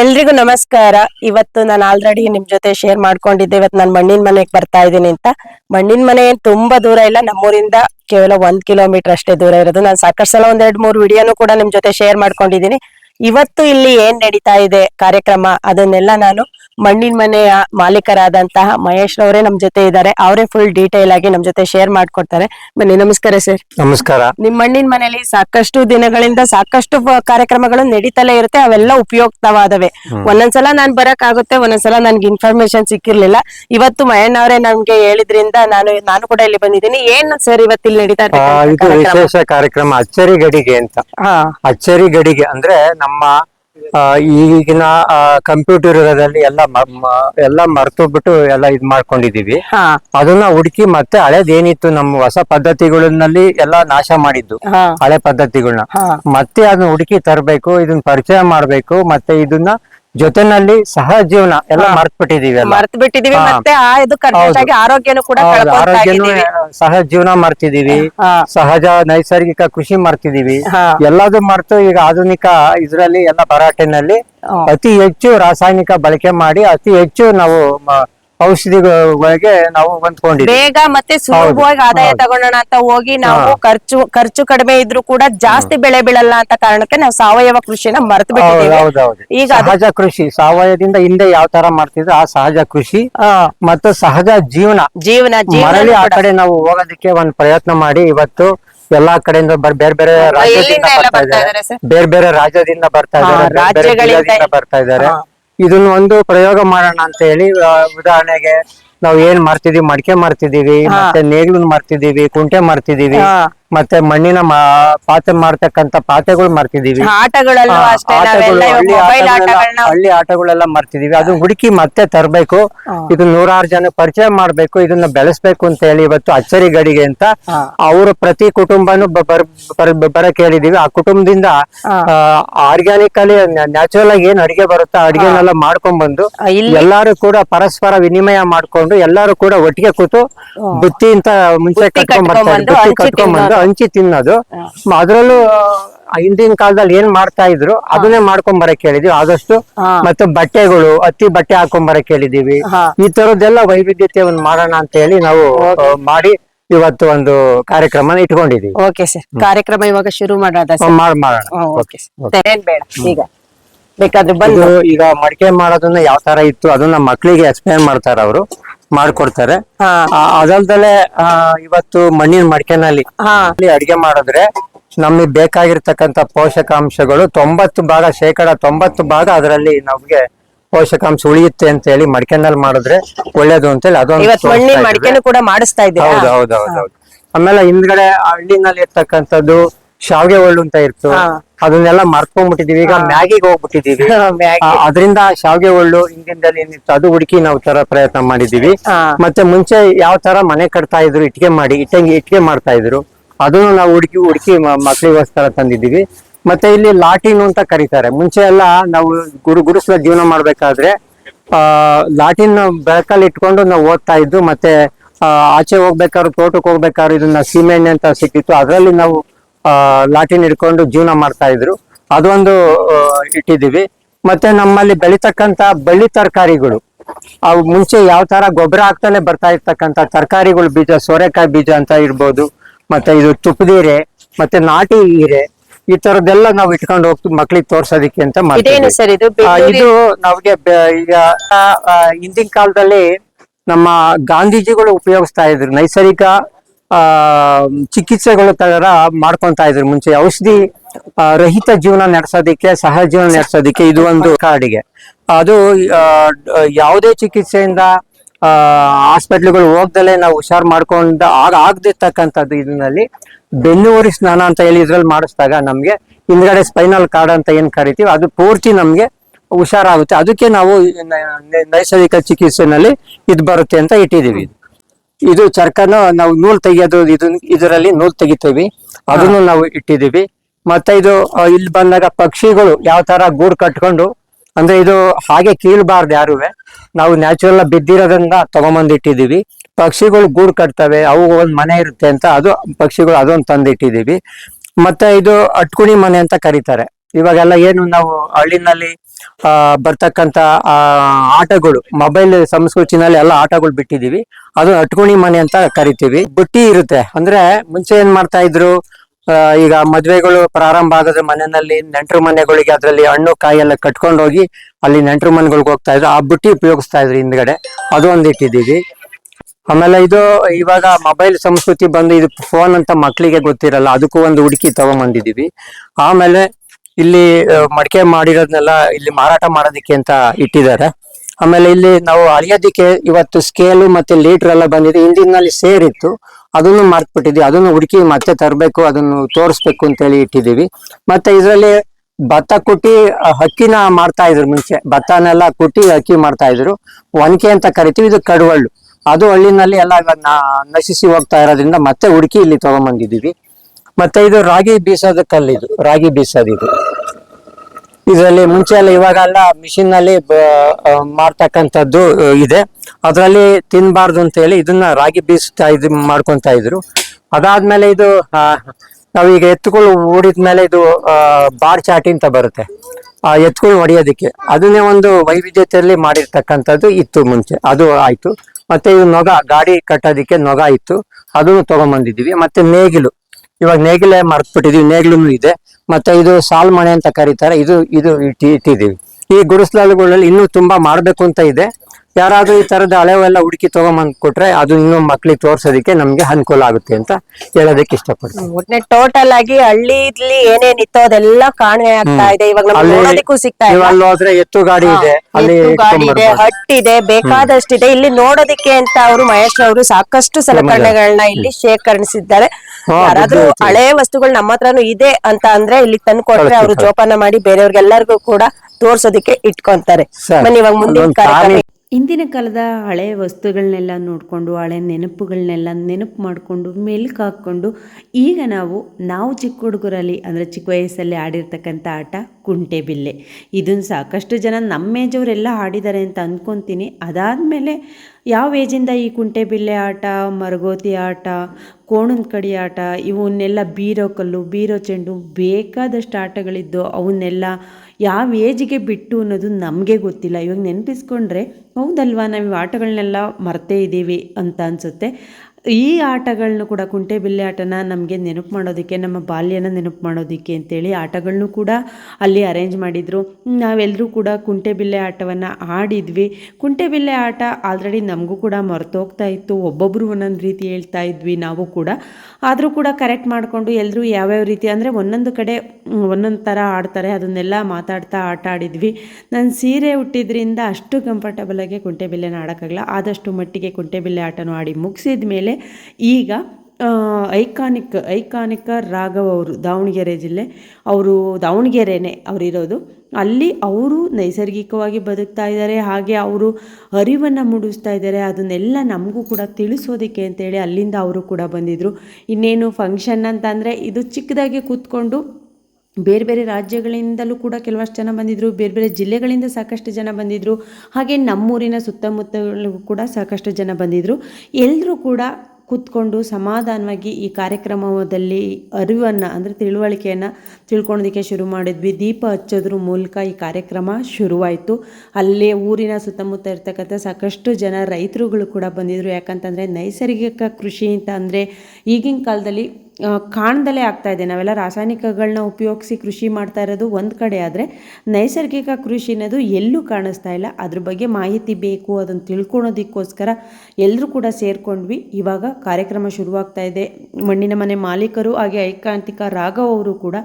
ಎಲ್ರಿಗೂ ನಮಸ್ಕಾರ. ಇವತ್ತು ನಾನು ಆಲ್ರೆಡಿ ನಿಮ್ ಜೊತೆ ಶೇರ್ ಮಾಡ್ಕೊಂಡಿದ್ದೆ. ಇವತ್ತು ನಾನು ಮಣ್ಣಿನ ಮನೆಗೆ ಬರ್ತಾ ಇದ್ದೀನಿ ಅಂತ. ಮಣ್ಣಿನ ಮನೆ ಏನ್ ತುಂಬಾ ದೂರ ಇಲ್ಲ. ನಮ್ಮೂರಿಂದ ಕೇವಲ ಒಂದ್ ಕಿಲೋಮೀಟರ್ ಅಷ್ಟೇ ದೂರ ಇರೋದು. ನಾನು ಸಾಕಷ್ಟು ಸಲ ಒಂದೆರಡು ಮೂರು ವಿಡಿಯೋನು ಕೂಡ ನಿಮ್ ಜೊತೆ ಶೇರ್ ಮಾಡ್ಕೊಂಡಿದ್ದೀನಿ. ಇವತ್ತು ಇಲ್ಲಿ ಏನ್ ನಡೀತಾ ಇದೆ ಕಾರ್ಯಕ್ರಮ ಅದನ್ನೆಲ್ಲ ನಾನು ಮಣ್ಣಿನ ಮನೆಯ ಮಾಲೀಕರಾದಂತಹ ಮಹೇಶ್ ಅವರೇ ನಮ್ ಜೊತೆ ಇದ್ದಾರೆ. ಅವರೇ ಫುಲ್ ಡೀಟೇಲ್ ಆಗಿ ನಮ್ ಜೊತೆ ಶೇರ್ ಮಾಡ್ಕೊಡ್ತಾರೆ. ಬನ್ನಿ ನಮಸ್ಕಾರ ಸರ್ ನಮಸ್ಕಾರ. ನಿಮ್ ಮಣ್ಣಿನ ಮನೆಯಲ್ಲಿ ಸಾಕಷ್ಟು ದಿನಗಳಿಂದ ಸಾಕಷ್ಟು ಕಾರ್ಯಕ್ರಮಗಳು ನಡೀತಲೇ ಇರುತ್ತೆ. ಅವೆಲ್ಲ ಉಪಯುಕ್ತವಾದವೆ. ಒಂದೊಂದ್ಸಲ ನಾನ್ ಬರಕ್ ಆಗುತ್ತೆ ಒಂದೊಂದ್ಸಲ ನನ್ಗೆ ಇನ್ಫಾರ್ಮೇಶನ್ ಸಿಕ್ಕಿರ್ಲಿಲ್ಲ. ಇವತ್ತು ಮಯಣ್ಣ ಅವರೇ ನಮ್ಗೆ ಹೇಳಿದ್ರಿಂದ ನಾನು ನಾನು ಕೂಡ ಇಲ್ಲಿ ಬಂದಿದ್ದೀನಿ. ಏನ್ ಸರ್ ಇವತ್ತು ಇಲ್ಲಿ ನಡೀತಾ ಇದೆ ಇರ್ತಕ್ಕಂಥ ಇದು ಕಾರ್ಯಕ್ರಮ? ವಿಶೇಷ ಕಾರ್ಯಕ್ರಮ ಅಚ್ಚರಿ ಗಡಿಗೆ ಅಂತ. ಹಾ. ಅಚ್ಚರಿ ಗಡಿಗೆ ಅಂದ್ರೆ ನಮ್ಮ ಈಗಿನ ಕಂಪ್ಯೂಟರ್ ಯುಗದಲ್ಲಿ ಎಲ್ಲ ಮ- ಮರ್ತು ಎಲ್ಲ ಮರ್ತೋಗ್ಬಿಟ್ಟು ಎಲ್ಲ ಇದ್ ಮಾಡ್ಕೊಂಡಿದೀವಿ. ಅದನ್ನ ಹುಡುಕಿ ಮತ್ತೆ ಹಳೇದೇನಿತ್ತು ನಮ್ಮ ಹೊಸ ಪದ್ಧತಿಗಳಲ್ಲಿ ಎಲ್ಲ ನಾಶ ಮಾಡಿದ್ದು. ಹಳೆ ಪದ್ಧತಿಗಳನ್ನ ಮತ್ತೆ ಅದನ್ನ ಹುಡುಕಿ ತರಬೇಕು ಇದನ್ನ ಪರಿಚಯ ಮಾಡ್ಬೇಕು ಮತ್ತೆ ಇದನ್ನ ಜೊತೆನಲ್ಲಿ ಸಹ ಜೀವನ ಎಲ್ಲ ಮರ್ತ್ಬಿಟ್ಟಿದೀವಿ ಎಲ್ಲ ಮರ್ತ್ ಬಿಟ್ಟಿದೀವಿ ಮತ್ತೆ ಆ ಇದು ಕರೆಕ್ಟ್ ಆಗಿ ಆರೋಗ್ಯನು ಕೂಡ ಕಳ್ಕೊಂತಾ ಆರೋಗ್ಯನೂ ಸಹ ಜೀವನ ಮಾಡ್ತಿದೀವಿ ಹಾ. ಸಹಜ ನೈಸರ್ಗಿಕ ಕೃಷಿ ಮರ್ತಿದೀವಿ. ಹಾ. ಎಲ್ಲದೂ ಮರ್ತು ಈಗ ಆಧುನಿಕ ಇದ್ರಲ್ಲಿ ಎಲ್ಲ ಭರಾಟೆನಲ್ಲಿ ಹಾ. ಅತಿ ಹೆಚ್ಚು ರಾಸಾಯನಿಕ ಬಳಕೆ ಮಾಡಿ ಅತಿ ಹೆಚ್ಚು ನಾವು ಮ- ಔಷಧಿಗಳಿಗೆ ನಾವು ಹೊಂದ್ಕೊಂಡಿದ್ದೀವಿ. ಬೇಗ ಮತ್ತೆ ಸುಲಭವಾಗಿ ಆದಾಯ ತಗೊಳ್ಳೋಣ ಅಂತ ಹೋಗಿ ನಾವು ಖರ್ಚು ಖರ್ಚು ಕಡಿಮೆ ಇದ್ರೂ ಕೂಡ ಜಾಸ್ತಿ ಬೆಳೆ ಬೀಳಲ್ಲ ಅಂತ ಕಾರಣಕ್ಕೆ ನಾವು ಸಾವಯವ ಕೃಷಿನ ಮರೆತು ಹೌದೌದು ಈಗ ಅದು- ಸಹಜ ಕೃಷಿ ಸಾವಯವದಿಂದ ಹಿಂದೆ ಯಾವ ತರ ಮಾಡ್ತಿದ್ರು ಆ ಸಹಜ ಕೃಷಿ ಆ, ಮತ್ತು ಸಹಜ ಜೀವನ. ಜೀವನ ಮರಳಿ ಆ ಕಡೆ. ನಾವು ಹೋಗೋದಕ್ಕೆ ಒಂದು ಪ್ರಯತ್ನ ಮಾಡಿ ಇವತ್ತು ಎಲ್ಲಾ ಕಡೆಯಿಂದ ಬರ್- ಬೇರೆ ಬೇರೆ ರಾಜ್ಯದಿಂದ ಎಲ್ಲಿಂದ ಎಲ್ಲ ಬರ್ತಾ ಬರ್ತಾ ಇದ್ದಾರೆ ಬೇರೆ ಬೇರೆ ರಾಜ್ಯದಿಂದ ಬರ್ತಾ ಇದ್ದಾರೆ ಹಾ, ರಾಜ್ಯಗಳಿಂದ ಬರ್ತಾ ಇದ್ದಾರೆ. ಹಾ. ಇದನ್ನ ಒಂದು ಪ್ರಯೋಗ ಮಾಡೋಣ ಅಂತ ಹೇಳಿ ಉದಾಹರಣೆಗೆ ನಾವು ಏನ್ ಮಾಡ್ತಿದೀವಿ ಮಡಕೆ ಮಾಡ್ತಿದೀವಿ ಮತ್ತೆ ನೇಗಿಲು ಮಾಡ್ತಿದೀವಿ ಕುಂಟೆ ಮಾಡ್ತಿದೀವಿ ಹಾ. ಮತ್ತೆ ಮಣ್ಣಿನ ಪಾತ್ರೆ ಮಾಡ್ತಕ್ಕಂತ ಪಾತ್ರೆಗಳು ಮಾಡ್ತಿದೀವಿ ಹಳ್ಳಿ ಆಟಗಳೆಲ್ಲ- ಮಾಡ್ತಿದೀವಿ ಅದು ಹುಡುಕಿ ಮತ್ತೆ ತರಬೇಕು. ಇದು ನೂರಾರು ಜನ ಪರಿಚಯ ಮಾಡ್ಬೇಕು ಇದನ್ನ ಬೆಳೆಸ್ಬೇಕು ಅಂತ ಹೇಳಿ ಇವತ್ತು ಅಚ್ಚರಿ ಗಡಿಗೆ ಅಂತ. ಅವರು ಪ್ರತಿ ಕುಟುಂಬನು ಬರ ಬರ್- ಬರ್- ಬರಕ್ ಹೇಳಿದೀವಿ ಆ ಕುಟುಂಬದಿಂದ ಆರ್ಗ್ಯಾನಿಕ್ ಅಲ್ಲಿ ನ್ಯಾಚುರಲ್ ಆಗಿ ಏನ್ ಅಡಿಗೆ ಬರುತ್ತೋ ಅಡಿಗೆನೆಲ್ಲ ಮಾಡ್ಕೊಂಡ್ ಬಂದು ಎಲ್ಲಾರು ಕೂಡ ಪರಸ್ಪರ ವಿನಿಮಯ ಮಾಡ್ಕೊಂಡು ಎಲ್ಲಾರು ಕೂಡ ಒಟ್ಟಿಗೆ ಕೂತು ಬುತ್ತಿ ಅಂತ ಮುಂಚೆ ಕಟ್ಕೊಂಡ್ ಬರ್ತಾರೆ ಬುತ್ತಿ ಕಟ್ಕೊಂಡ್ ಬಂದು ಹಂಚಿ ತಿನ್ನೋದು. ಅದ್ರಲ್ಲೂ ಹಿಂದಿನ ಕಾಲದಲ್ಲಿ ಏನ್ ಮಾಡ್ತಾ ಇದ್ರು ಅದನ್ನೇ ಮಾಡ್ಕೊಂಡ್ ಬರಕ್ ಹೇಳಿದೀವಿ. ಆದಷ್ಟು ಮತ್ತೆ ಬಟ್ಟೆಗಳು ಹತ್ತಿ ಬಟ್ಟೆ ಹಾಕೊಂಡ್ ಬರಕ್ ಹೇಳಿದೀವಿ ಈ ತರದ್ದೆಲ್ಲ ವೈವಿಧ್ಯತೆ ಒಂದು ಮಾಡೋಣ ಅಂತ ಹೇಳಿ ನಾವು ಮಾಡಿ ಇವತ್ತು ಒಂದು ಕಾರ್ಯಕ್ರಮ ಇಟ್ಕೊಂಡಿದೀವಿ ಓಕೆ ಸರ್. ಕಾರ್ಯಕ್ರಮ ಇವಾಗ ಶುರು ಮಾಡೋದ ಮಾಡೋಣ. ಬೇಡ. ಈಗ ಬೇಕಾದ್ರೆ ಬಂದು. ಈಗ ಮಡಿಕೆ ಮಾಡೋದನ್ನ ಯಾವ ತರ ಇತ್ತು ಅದನ್ನ ಮಕ್ಕಳಿಗೆ ಎಕ್ಸ್ಪ್ಲೇನ್ ಮಾಡ್ತಾರ ಅವರು. ಮಾಡ್ಕೊಡ್ತಾರೆ. ಅದಲ್ದಲೆ ಇವತ್ತು ಮಣ್ಣಿನ ಮಡಿಕೆನಲ್ಲಿ ಅಡಿಗೆ ಮಾಡಿದ್ರೆ ನಮಗೆ ಬೇಕಾಗಿರ್ತಕ್ಕಂತ ಪೋಷಕಾಂಶಗಳು ತೊಂಬತ್ತು ಭಾಗ ಶೇಕಡ ತೊಂಬತ್ತು ಭಾಗ ಅದರಲ್ಲಿ ನಮ್ಗೆ ಪೋಷಕಾಂಶ ಉಳಿಯುತ್ತೆ ಅಂತ ಹೇಳಿ ಮಡಿಕೆನಲ್ಲಿ ಮಾಡಿದ್ರೆ ಒಳ್ಳೇದು ಅಂತ ಹೇಳಿ ಅದೊಂದು ಮಾಡಿಸ್ತಾ ಇದ್ದೀವಿ. ಹೌದು ಹೌದು ಹೌದು ಹೌದು. ಆಮೇಲೆ ಹಿಂದ್ಗಡೆ ಹಳ್ಳಿನಲ್ಲಿ ಇರ್ತಕ್ಕಂಥದ್ದು ಶಾವ್ಗೆ ಒಳ್ಳು ಅಂತ ಇತ್ತು. ಅದನ್ನೆಲ್ಲ ಮರ್ಕೊಂಡ್ಬಿಟ್ಟಿದೀವಿ. ಈಗ ಮ್ಯಾಗಿಗೆ ಹೋಗ್ಬಿಟ್ಟಿದೀವಿ. ಅದರಿಂದ ಶಾವ್ಗೆ ಒಳ್ಳು ಹಿಂದಿಂದಲ್ಲಿ ಏನಿತ್ತು ಅದು ಹುಡುಕಿ ನಾವು ತರ ಪ್ರಯತ್ನ ಮಾಡಿದೀವಿ. ಮತ್ತೆ ಮುಂಚೆ ಯಾವ ತರ ಮನೆ ಕಟ್ತಾ ಇದ್ರು ಇಟ್ಕೆ ಮಾಡಿ ಇಟ್ಟಂಗಿ ಇಟ್ಕೆ ಮಾಡ್ತಾ ಇದ್ರು ಅದನ್ನು ನಾವು ಹುಡುಕಿ ಹುಡುಕಿ ಮಕ್ಳಿಗೋಸ್ಕರ ತಂದಿದ್ದೀವಿ. ಮತ್ತೆ ಇಲ್ಲಿ ಲಾಟಿನ್ ಅಂತ ಕರೀತಾರೆ. ಮುಂಚೆ ಎಲ್ಲ ನಾವು ಗುರು ಗುರುಸ್ಲ ಜೀವನ ಮಾಡ್ಬೇಕಾದ್ರೆ ಆ ಲಾಟಿನ್ ಬೆಳಕಲ್ಲಿ ಇಟ್ಕೊಂಡು ನಾವು ಓದ್ತಾ ಇದ್ದು ಮತ್ತೆ ಆಚೆ ಹೋಗ್ಬೇಕಾದ್ರು ತೋಟಕ್ಕೆ ಹೋಗ್ಬೇಕಾದ್ರು ಇದನ್ನ ಸೀಮೆಣ್ಣೆ ಅಂತ ಸಿಕ್ಕಿತ್ತು. ಅದರಲ್ಲಿ ನಾವು ಲಾಟಿನ್ ಹಿಡ್ಕೊಂಡು ಜೀವನ ಮಾಡ್ತಾ ಇದ್ರು. ಅದೊಂದು ಆ, ಇಟ್ಟಿದ್ದೀವಿ. ಮತ್ತೆ ನಮ್ಮಲ್ಲಿ ಬೆಳಿತಕ್ಕಂತ ಬಳ್ಳಿ ತರಕಾರಿಗಳು ಅವು ಮುಂಚೆ ಯಾವ ತರ ಗೊಬ್ಬರ ಹಾಕ್ತಾನೆ ಬರ್ತಾ ಇರ್ತಕ್ಕಂತ ತರಕಾರಿಗಳು ಬೀಜ ಸೋರೆಕಾಯಿ ಬೀಜ ಅಂತ ಇರ್ಬೋದು ಮತ್ತೆ ಇದು ತುಪ್ಪದೀರೆ ಮತ್ತೆ ನಾಟಿ ಹೀರೆ ಈ ತರದೆಲ್ಲ ನಾವು ಇಟ್ಕೊಂಡು ಹೋಗ್ತೀವಿ ಮಕ್ಳಿಗೆ ತೋರ್ಸೋದಿಕ್ಕೆ ಅಂತ ಮಾಡ್ತೀವಿ ಇದು? ನಮ್ಗೆ ಈಗ ಹಿಂದಿನ ಕಾಲದಲ್ಲಿ ನಮ್ಮ ಗಾಂಧೀಜಿಗಳು ಉಪಯೋಗಿಸ್ತಾ ಇದ್ರು ನೈಸರ್ಗಿಕ ಆ ಚಿಕಿತ್ಸೆಗಳು ತರ ಮಾಡ್ಕೊಂತ ಇದ್ರು. ಮುಂಚೆ ಔಷಧಿ ರಹಿತ ಜೀವನ ನಡೆಸೋದಿಕ್ಕೆ ಸಹ ಜೀವನ ನಡೆಸೋದಿಕ್ಕೆ ಇದು ಒಂದು ಕಾಡಿಗೆ. ಅದು ಯಾವುದೇ ಚಿಕಿತ್ಸೆಯಿಂದ, ಆ, ಹಾಸ್ಪಿಟ್ಲ್ಗಳು ಹೋಗ್ದಲೆ ನಾವು ಹುಷಾರ್ ಮಾಡ್ಕೊಂಡ, ಆಗ ಆಗದಿರ್ತಕ್ಕಂಥದ್ದು ಇದರಲ್ಲಿ ಬೆನ್ನುವರಿ ಸ್ನಾನ ಅಂತ ಹೇಳಿ ಇದ್ರಲ್ಲಿ ಮಾಡಿಸಿದಾಗ ನಮಗೆ ಹಿಂದ್ಗಡೆ ಸ್ಪೈನಲ್ ಕಾರ್ಡ್ ಅಂತ ಏನ್ ಕರಿತೀವಿ, ಅದು ಪೂರ್ತಿ ನಮ್ಗೆ ಹುಷಾರಾಗುತ್ತೆ. ಅದಕ್ಕೆ ನಾವು ನೈಸರ್ಗಿಕ ಚಿಕಿತ್ಸೆನಲ್ಲಿ ಇದು ಬರುತ್ತೆ ಅಂತ ಇಟ್ಟಿದೀವಿ ಇದು ಚರ್ಕನ ನಾವು ನೂಲ್ ತೆಗಿಯೋದು ಇದು ಇದರಲ್ಲಿ ನೂಲ್ ತೆಗಿತೀವಿ. ಅದನ್ನು ನಾವು ಇಟ್ಟಿದೀವಿ ಮತ್ತೆ ಇದು ಇಲ್ಲಿ ಬಂದಾಗ ಪಕ್ಷಿಗಳು ಯಾವ ತರ ಗೂಡು ಕಟ್ಕೊಂಡು ಅಂದ್ರೆ ಇದು ಹಾಗೆ ಕೀಳ್ಬಾರ್ದು ಯಾರುವೆ ನಾವು ನ್ಯಾಚುರಲ್ ಬಿದ್ದಿರೋದ್ರಿಂದ ತಗೊಂಬಂದ್ ಇಟ್ಟಿದೀವಿ ಪಕ್ಷಿಗಳು ಗೂಡು ಕಟ್ತವೆ ಅವು ಒಂದ್ ಮನೆ ಇರುತ್ತೆ ಅಂತ ಅದು ಪಕ್ಷಿಗಳು ಅದೊಂದು ತಂದಿಟ್ಟಿದೀವಿ ಮತ್ತೆ ಇದು ಅಟ್ಕುಣಿ ಮನೆ ಅಂತ ಕರೀತಾರೆ. ಇವಾಗೆಲ್ಲ ಏನು ನಾವು ಹಳ್ಳಿನಲ್ಲಿ ಆ, ಬರ್ತಕ್ಕಂತ ಆ, ಆಟಗಳು ಮೊಬೈಲ್ ಸಂಸ್ಕೃತಿನಲ್ಲಿ ಎಲ್ಲ ಆಟಗಳು ಬಿಟ್ಟಿದೀವಿ ಅದು ಅಟ್ಕೋಣಿ ಮನೆ ಅಂತ ಕರಿತೀವಿ. ಬುಟ್ಟಿ ಇರುತ್ತೆ. ಅಂದ್ರೆ ಮುಂಚೆ ಏನ್ ಮಾಡ್ತಾ ಇದ್ರು ಈಗ ಮದ್ವೆಗಳು ಪ್ರಾರಂಭ ಆಗದ ಮನೆಯಲ್ಲಿ ನೆಂಟರು ಮನೆಗಳಿಗೆ ಅದ್ರಲ್ಲಿ ಹಣ್ಣು ಕಾಯಿ ಎಲ್ಲ ಕಟ್ಕೊಂಡು ಹೋಗಿ ಅಲ್ಲಿ ನೆಂಟರು ಮನೆಗಳಿಗೆ ಹೋಗ್ತಾ ಇದ್ರು. ಆ ಬುಟ್ಟಿ ಉಪಯೋಗಿಸ್ತಾ ಇದ್ರು ಹಿಂದ್ಗಡೆ. ಅದು ಒಂದ್ ಇಟ್ಟಿದ್ದೀವಿ. ಆಮೇಲೆ ಇದು ಇವಾಗ ಮೊಬೈಲ್ ಸಂಸ್ಕೃತಿ ಬಂದು ಇದು ಫೋನ್ ಅಂತ ಮಕ್ಕಳಿಗೆ ಗೊತ್ತಿರಲ್ಲ ಅದಕ್ಕೂ ಒಂದು ಹುಡುಕಿ ತಗೊಂಬಂದಿದೀವಿ ಆಮೇಲೆ ಇಲ್ಲಿ ಮಡಿಕೆ ಮಾಡಿರೋದ್ನೆಲ್ಲ ಇಲ್ಲಿ ಮಾರಾಟ ಮಾಡೋದಕ್ಕೆ ಅಂತ ಇಟ್ಟಿದ್ದಾರೆ. ಆಮೇಲೆ ಇಲ್ಲಿ ನಾವು ಅಳಿಯೋದಿಕ್ಕೆ ಇವತ್ತು ಸ್ಕೇಲು ಮತ್ತೆ ಲೀಟರ್ ಎಲ್ಲ ಬಂದಿದೆ. ಹಿಂದಿನಲ್ಲಿ ಸೇರಿತ್ತು. ಅದನ್ನು ಮರ್ತ್ಬಿಟ್ಟಿದ್ವಿ ಅದನ್ನು ಹುಡುಕಿ ಮತ್ತೆ ತರಬೇಕು, ಅದನ್ನು ತೋರಿಸ್ಬೇಕು ಅಂತೇಳಿ ಇಟ್ಟಿದ್ದೀವಿ. ಮತ್ತೆ ಇದರಲ್ಲಿ ಭತ್ತ ಕುಟ್ಟಿ ಹಕ್ಕಿನ ಮಾಡ್ತಾ ಇದ್ರು ಮುಂಚೆ. ಭತ್ತನೆಲ್ಲ ಕುಟ್ಟಿ ಅಕ್ಕಿ ಮಾಡ್ತಾ ಇದ್ರು. ಒನಕೆ ಅಂತ ಕರಿತೀವಿ. ಇದು ಕಡುವಳ್ಳು. ಅದು ಹಳ್ಳಿನಲ್ಲಿ ಎಲ್ಲ ಇವಾಗ ನಶಿಸಿ ಹೋಗ್ತಾ ಇರೋದ್ರಿಂದ ಮತ್ತೆ ಹುಡುಕಿ ಇಲ್ಲಿ ತಗೊಂಬಂದಿದ್ದೀವಿ. ಮತ್ತೆ ಇದು ರಾಗಿ ಬೀಸೋದ ಕಲ್ಲಿದು ರಾಗಿ ಬೀಸೋದಿದು. ಇದರಲ್ಲಿ ಮುಂಚೆ ಎಲ್ಲ ಇವಾಗೆಲ್ಲ ಮಿಷಿನ್ನಲ್ಲಿ ಬ- ಮಾಡ್ತಕ್ಕಂಥದ್ದು ಇದೆ. ಅದರಲ್ಲಿ ತಿನ್ನಬಾರ್ದು ಅಂತ ಹೇಳಿ ಇದನ್ನ ರಾಗಿ ಬೀಸ್ತಾ ಇದು ಮಾಡ್ಕೊಂತ ಇದ್ರು. ಅದಾದ್ಮೇಲೆ ಇದು ನಾವೀಗ ಎತ್ತುಗಳು ಓಡಿದ್ಮೇಲೆ ಇದು ಬಾರ್ ಚಾಟಿ ಅಂತ ಬರುತ್ತೆ. ಆ, ಎತ್ತುಗಳು ಹೊಡೆಯೋದಕ್ಕೆ ಅದನ್ನೇ ಒಂದು ವೈವಿಧ್ಯತೆಯಲ್ಲಿ ಮಾಡಿರ್ತಕ್ಕಂಥದ್ದು ಇತ್ತು ಮುಂಚೆ. ಅದು ಆಯ್ತು. ಮತ್ತೆ ಇದು ನೊಗ, ಗಾಡಿ ಕಟ್ಟೋದಿಕ್ಕೆ ನೊಗ ಇತ್ತು. ಅದನ್ನು ತಗೊಂಡ್ಬಂದಿದೀವಿ ಮತ್ತೆ ನೇಗಿಲು. ಇವಾಗ ನೇಗಿಲೇ ಮರ್ತ್ಬಿಟ್ಟಿದೀವಿ ನೇಗಿಲು ಇದೆ. ಮತ್ತೆ ಇದು ಸಾಲ್ಮಣೆ ಅಂತ ಕರೀತಾರೆ. ಇದು ಇದು ಇಟ್ಟಿ ಇಟ್ಟಿದೀವಿ ಈ ಗುಡಿಸ್ಲಾಲುಗಳಲ್ಲಿ ಇನ್ನೂ ತುಂಬಾ ಮಾಡಬೇಕು ಅಂತ ಇದೆ. ಯಾರಾದ್ರೂ ಈ ತರದ ಹಳೆವೆಲ್ಲ ಹುಡುಕಿ ತಗೊಂಬಂದ್ ಕೊಟ್ರೆ ಅದು ಇನ್ನೂ ಮಕ್ಳಿಗೆ ತೋರ್ಸೋದಕ್ಕೆ ನಮ್ಗೆ ಅನುಕೂಲ ಆಗುತ್ತೆ ಅಂತ ಹೇಳೋದಕ್ಕೆ ಇಷ್ಟಪಡ್ತೀನಿ. ಒಟ್ನೆ ಟೋಟಲ್ ಆಗಿ ಹಳ್ಳಿಲಿ ಏನೇನ್ ಇತ್ತೋ ಅದೆಲ್ಲ ಕಾಣೆ ಆಗ್ತಾ ಇದೆ. ಇವಾಗ ನಮ್ಗೆ ಅಲ್ಲಿ ನೋಡೋದಕ್ಕೂ ಸಿಗ್ತಾ ಇದೆ ಇಲ್ಲ. ಅಲ್ಲಿ ಹೋದ್ರೆ ಎತ್ತು ಗಾಡಿ ಇದೆ ಅಲ್ಲಿ ಎತ್ತು ಗಾಡಿ ಇದೆ ಹಟ್ ಇದೆ ಬೇಕಾದಷ್ಟಿದೆ ಇಲ್ಲಿ ನೋಡೋದಕ್ಕೆ ಅಂತ ಅವರು ಮಹೇಶ್ ಅವರು ಸಾಕಷ್ಟು ಸಲಕರಣೆಗಳನ್ನ ಇಲ್ಲಿ ಶೇಖರಿಸಿದ್ದಾರೆ. ಹಾ, ಯಾರಾದ್ರೂ. ಹಳೆ ವಸ್ತುಗಳು ನಮ್ಮ ಹತ್ರನು ಇದೆ ಅಂತ ಅಂದ್ರೆ ಇಲ್ಲಿ ತಂದು ಕೊಟ್ರೆ ಅವರು ಕಳಿಸ್ತಾರೆ. ಜೋಪಾನ ಮಾಡಿ ಬೇರೆಯವ್ರಿಗೆಲ್ಲರಿಗೂ ಕೂಡ ತೋರ್ಸೋದಕ್ಕೆ ಇಟ್ಕೊಂತಾರೆ. ಸರ್, ಬನ್ನಿ ಇವಾಗ ಮುಂದಿನ ಅಲ್ಲೊಂದ್ ಕಾರ್ಯಕ್ರಮ ಇಂದಿನ ಕಾಲದ ಹಳೆ ವಸ್ತುಗಳನ್ನೆಲ್ಲ ನೋಡಿಕೊಂಡು, ಹಳೆ ನೆನಪುಗಳನ್ನೆಲ್ಲ ನೆನಪು ಮಾಡಿಕೊಂಡು, ಮೆಲುಕು ಹಾಕ್ಕೊಂಡು ಈಗ ನಾವು ನಾವು ಚಿಕ್ಕ ಹುಡುಗರಲ್ಲಿ, ಅಂದರೆ ಚಿಕ್ಕ ವಯಸ್ಸಲ್ಲಿ ಆಡಿರ್ತಕ್ಕಂಥ ಆಟ ಕುಂಟೆಬಿಲ್ಲೆ ಇದನ್ನು ಸಾಕಷ್ಟು ಜನ ನಮ್ಮ ಏಜವರೆಲ್ಲ ಆಡಿದ್ದಾರೆ ಅಂತ ಅಂದ್ಕೊತೀನಿ ಅದಾದಮೇಲೆ ಯಾವ ಏಜಿಂದ ಈ ಕುಂಟೆಬಿಲ್ಲೆ ಆಟ, ಮರಗೋತಿ ಆಟ ಕೋಣದ ಕಡಿ ಆಟ, ಇವನ್ನೆಲ್ಲ ಬೀರೋ ಕಲ್ಲು, ಬೀರೋ ಚೆಂಡು ಬೇಕಾದಷ್ಟು ಆಟಗಳಿದ್ದು ಅವನ್ನೆಲ್ಲ ಯಾವ ಏಜಿಗೆ ಬಿಟ್ಟು ಅನ್ನೋದು ನಮಗೆ ಗೊತ್ತಿಲ್ಲ. ಇವಾಗ ನೆನಪಿಸ್ಕೊಂಡ್ರೆ, ಹೌದಲ್ವಾ, ನಾವು ಆಟಗಳನ್ನೆಲ್ಲ ಮರ್ತೇ ಇದ್ದೀವಿ ಅಂತ ಅನಿಸುತ್ತೆ. ಈ ಆಟಗಳನ್ನ ಕೂಡ ಕುಂಟೆಬಿಲ್ಲೆ ಆಟನ ನಮಗೆ ನೆನಪು ಮಾಡೋದಕ್ಕೆ, ನಮ್ಮ ಬಾಲ್ಯನ ನೆನಪು ಮಾಡೋದಕ್ಕೆ ಅಂತೇಳಿ ಆಟಗಳನ್ನೂ ಕೂಡ ಅಲ್ಲಿ ಅರೇಂಜ್ ಮಾಡಿದರು. ನಾವೆಲ್ಲರೂ ಕೂಡ ಕುಂಟೆಬಿಲ್ಲೆ ಆಟವನ್ನು ಆಡಿದ್ವಿ. ಕುಂಟೆಬಿಲ್ಲೆ ಆಟ ಆಲ್ರೆಡಿ ನಮಗೂ ಕೂಡ ಮರೆತೋಗ್ತಾ ಇತ್ತು. ಒಬ್ಬೊಬ್ಬರು ಒಂದೊಂದು ರೀತಿ ಹೇಳ್ತಾ ಇದ್ವಿ ನಾವು ಕೂಡ. ಆದರೂ ಕೂಡ ಕರೆಕ್ಟ್ ಮಾಡಿಕೊಂಡು ಎಲ್ಲರೂ ಯಾವ್ಯಾವ ರೀತಿ ಅಂದರೆ ಒಂದೊಂದು ಕಡೆ ಒಂದೊಂದು ಥರ ಆಡ್ತಾರೆ, ಅದನ್ನೆಲ್ಲ ಮಾತಾಡ್ತಾ ಆಟ ಆಡಿದ್ವಿ. ನಾನು ಸೀರೆ ಹುಟ್ಟಿದ್ರಿಂದ ಅಷ್ಟು ಕಂಫರ್ಟಬಲಾಗಿ ಕುಂಟೆಬಿಲ್ಲೆನ ಆಡೋಕ್ಕಾಗಲ್ಲ. ಆದಷ್ಟು ಮಟ್ಟಿಗೆ ಕುಂಟೆಬಿಲ್ಲೆ ಆಟನೂ ಆಡಿ ಮುಗಿಸಿದ ಮೇಲೆ ಈಗ ಐಕಾನಿಕ್, ಐಕಾನಿಕ ರಾಘವ್ ಅವರು ದಾವಣಗೆರೆ ಜಿಲ್ಲೆ, ಅವರು ದಾವಣಗೆರೆನೇ ಅವರಿರೋದು ಅಲ್ಲಿ ಅವರು ನೈಸರ್ಗಿಕವಾಗಿ ಬದುಕ್ತಾ ಇದ್ದಾರೆ ಹಾಗೆ ಅವರು ಅರಿವನ್ನು ಮೂಡಿಸ್ತಾ ಇದ್ದಾರೆ ಅದನ್ನೆಲ್ಲ ನಮಗೂ ಕೂಡ ತಿಳಿಸೋದಕ್ಕೆ ಅಂತೇಳಿ ಅಲ್ಲಿಂದ ಅವರು ಕೂಡ ಬಂದಿದ್ದರು ಇನ್ನೇನು ಫಂಕ್ಷನ್ ಅಂತಂದರೆ ಇದು ಚಿಕ್ಕದಾಗಿ ಕೂತ್ಕೊಂಡು ಬೇರೆ ಬೇರೆ ರಾಜ್ಯಗಳಿಂದಲೂ ಕೂಡ ಕೆಲವಷ್ಟು ಜನ ಬಂದಿದ್ದರು ಬೇರೆ ಬೇರೆ ಜಿಲ್ಲೆಗಳಿಂದ ಸಾಕಷ್ಟು ಜನ ಬಂದಿದ್ದರು ಹಾಗೆ ನಮ್ಮೂರಿನ ಸುತ್ತಮುತ್ತಲೂ ಕೂಡ ಸಾಕಷ್ಟು ಜನ ಬಂದಿದ್ದರು ಎಲ್ಲರೂ ಕೂಡ ಕೂತ್ಕೊಂಡು ಸಮಾಧಾನವಾಗಿ ಈ ಕಾರ್ಯಕ್ರಮದಲ್ಲಿ ಅರಿವನ್ನು ಅಂದರೆ ತಿಳುವಳಿಕೆಯನ್ನು ತಿಳ್ಕೊಳೋದಕ್ಕೆ ಶುರು ಮಾಡಿದ್ವಿ. ದೀಪ ಹಚ್ಚೋದ್ರ ಮೂಲಕ ಈ ಕಾರ್ಯಕ್ರಮ ಶುರುವಾಯಿತು. ಅಲ್ಲೇ ಊರಿನ ಸುತ್ತಮುತ್ತ ಇರ್ತಕ್ಕಂಥ ಸಾಕಷ್ಟು ಜನ ರೈತರುಗಳು ಕೂಡ ಬಂದಿದ್ದರು ಯಾಕಂತಂದರೆ ನೈಸರ್ಗಿಕ ಕೃಷಿ ಅಂತ ಅಂದರೆ ಈಗಿನ ಕಾಲದಲ್ಲಿ ಕಾಣ್ದಲೇ ಇದೆ. ನಾವೆಲ್ಲ ರಾಸಾಯನಿಕಗಳನ್ನ ಉಪಯೋಗಿಸಿ ಕೃಷಿ ಮಾಡ್ತಾ ಇರೋದು ಒಂದು ಕಡೆ ಆದರೆ ನೈಸರ್ಗಿಕ ಕೃಷಿ ಅನ್ನೋದು ಎಲ್ಲೂ ಕಾಣಿಸ್ತಾ ಇಲ್ಲ. ಅದ್ರ ಬಗ್ಗೆ ಮಾಹಿತಿ ಬೇಕು, ಅದನ್ನು ತಿಳ್ಕೊಳೋದಕ್ಕೋಸ್ಕರ ಎಲ್ಲರೂ ಕೂಡ ಸೇರಿಕೊಂಡ್ವಿ. ಇವಾಗ ಕಾರ್ಯಕ್ರಮ ಶುರುವಾಗ್ತಾ ಇದೆ. ಮಣ್ಣಿನ ಮನೆ ಮಾಲೀಕರು ಹಾಗೆ ಐಕಾಂತಿಕ ರಾಘವ್ ಅವರು ಕೂಡ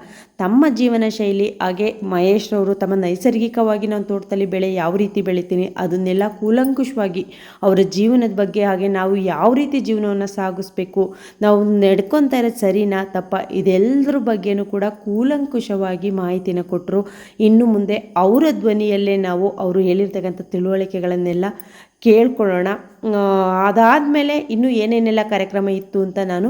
ತಮ್ಮ ಜೀವನ ಶೈಲಿ, ಹಾಗೆ ಮಹೇಶ್ ಅವರು ತಮ್ಮ ನೈಸರ್ಗಿಕವಾಗಿ ನಾನು ತೋಟದಲ್ಲಿ ಬೆಳೆ ಯಾವ ರೀತಿ ಬೆಳಿತೀನಿ, ಅದನ್ನೆಲ್ಲ ಕೂಲಂಕುಷವಾಗಿ ಅವರ ಜೀವನದ ಬಗ್ಗೆ ಹಾಗೆ ನಾವು ಯಾವ ರೀತಿ ಜೀವನವನ್ನು ಸಾಗಿಸ್ಬೇಕು, ನಾವು ನಡ್ಕೊತಾ ಇರೋದು ಸರಿನಾ ತಪ್ಪ? ಇದೆಲ್ಲದ್ರ ಬಗ್ಗೆನೂ ಕೂಡ ಕೂಲಂಕುಷವಾಗಿ ಮಾಹಿತಿನ ಕೊಟ್ಟರು ಇನ್ನು ಮುಂದೆ ಅವರ ಧ್ವನಿಯಲ್ಲೇ ನಾವು ಅವರು ಹೇಳಿರ್ತಕ್ಕಂಥ ತಿಳುವಳಿಕೆಗಳನ್ನೆಲ್ಲ ಕೇಳ್ಕೊಳ್ಳೋಣ. ಅದಾದಮೇಲೆ ಇನ್ನೂ ಏನೇನೆಲ್ಲ ಕಾರ್ಯಕ್ರಮ ಇತ್ತು ಅಂತ ನಾನು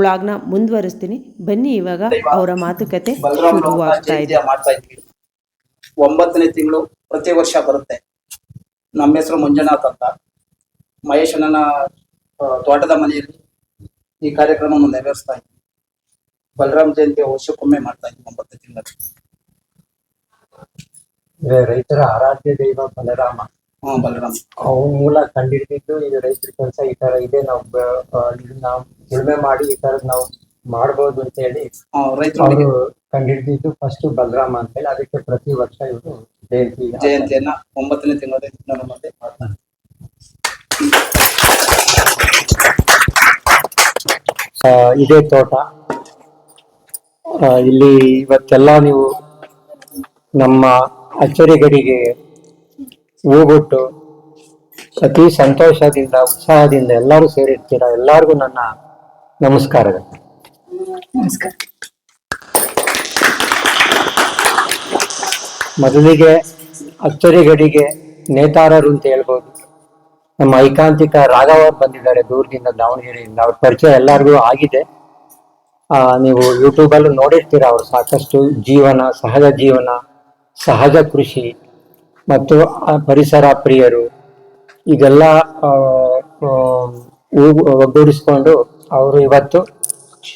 ವ್ಲಾಗ್ನ ಮುಂದುವರಿಸ್ತೀನಿ. ಬನ್ನಿ ಇವಾಗ ಅವರ ಮಾತುಕತೆ ಶುರುವಾಗ್ತಾ ಇದೆ. ಒಂಬತ್ತನೇ ತಿಂಗಳು ಪ್ರತಿ ವರ್ಷ ಬರುತ್ತೆ. ನಮ್ಮ ಹೆಸರು ಮಂಜುನಾಥ್ ಅಂತ. ತೋಟದ ಮನೆಯಲ್ಲಿ ಈ ಕಾರ್ಯಕ್ರಮವನ್ನು ನೆರವೇರಿಸ್ತಾ ಇದ್ವಿ ಬಲರಾಮ ಜಯಂತಿ ವರ್ಷಕ್ಕೊಮ್ಮೆ ಮಾಡ್ತಾ ಇದ್ವಿ ಒಂಬತ್ತು ತಿಂಗಳು ರೈತರ ಆರಾಧ್ಯ ದೈವ ಬಲರಾಮ. ಹ್ಮ್ ಬಲರಾಮ. ಅವನ ಮೂಲ ಕಂಡಿಡಿದಿದ್ದು ಇದು ರೈತರ ಕೆಲಸ ಈ ತರ ಇದೆ ನಾವು ಇದನ್ನ ನಾವು ಉಳುಮೆ ಮಾಡಿ ಈ ತರ ನಾವು ಮಾಡಬಹುದು ಅಂತ ಹೇಳಿ ಅವರು ಕಂಡಿಡಿದಿದ್ದು ಫಸ್ಟ್ ಬಲರಾಮ ಅಂತ ಹೇಳಿ ಅದಕ್ಕೆ ಪ್ರತಿ ವರ್ಷ ಇವರು ಜಯಂತಿ ಜಯಂತಿಯನ್ನ ಒಂಬತ್ತನೇ ತಿಂಗಳ ಮಾಡ್ತಾರೆ. ಇದೇ ತೋಟ. ಇಲ್ಲಿ ಇವತ್ತೆಲ್ಲ ನೀವು ನಮ್ಮ ಅಚ್ಚರಿಗಡಿಗೆ ಹೂಗುಟ್ಟು ಅತಿ ಸಂತೋಷದಿಂದ ಉತ್ಸಾಹದಿಂದ ಎಲ್ಲರೂ ಸೇರಿರ್ತೀರ? ಎಲ್ಲರಿಗೂ ನನ್ನ ನಮಸ್ಕಾರಗಳು. ಮೊದಲಿಗೆ ಅಚ್ಚರಿಗಡಿಗೆ ನೇತಾರರು ಅಂತ ಹೇಳ್ಬೋದು. ನಮ್ಮ ಐಕಾಂತಿಕ ರಾಘವ ಬಂದಿದ್ದಾರೆ ದೂರದಿಂದ ದಾವಣಗೆರೆಯಿಂದ ಅವ್ರ ಪರಿಚಯ ಎಲ್ಲರಿಗೂ ಆಗಿದೆ. ನೀವು ಯೂಟ್ಯೂಬ್ ಅಲ್ಲೂ ನೋಡಿರ್ತೀರ ಅವ್ರು ಸಾಕಷ್ಟು ಜೀವನ, ಸಹಜ ಜೀವನ, ಸಹಜ ಕೃಷಿ ಮತ್ತು ಪರಿಸರ ಪ್ರಿಯರು. ಇದೆಲ್ಲ ಒಗ್ಗೂಡಿಸ್ಕೊಂಡು ಅವರು ಇವತ್ತು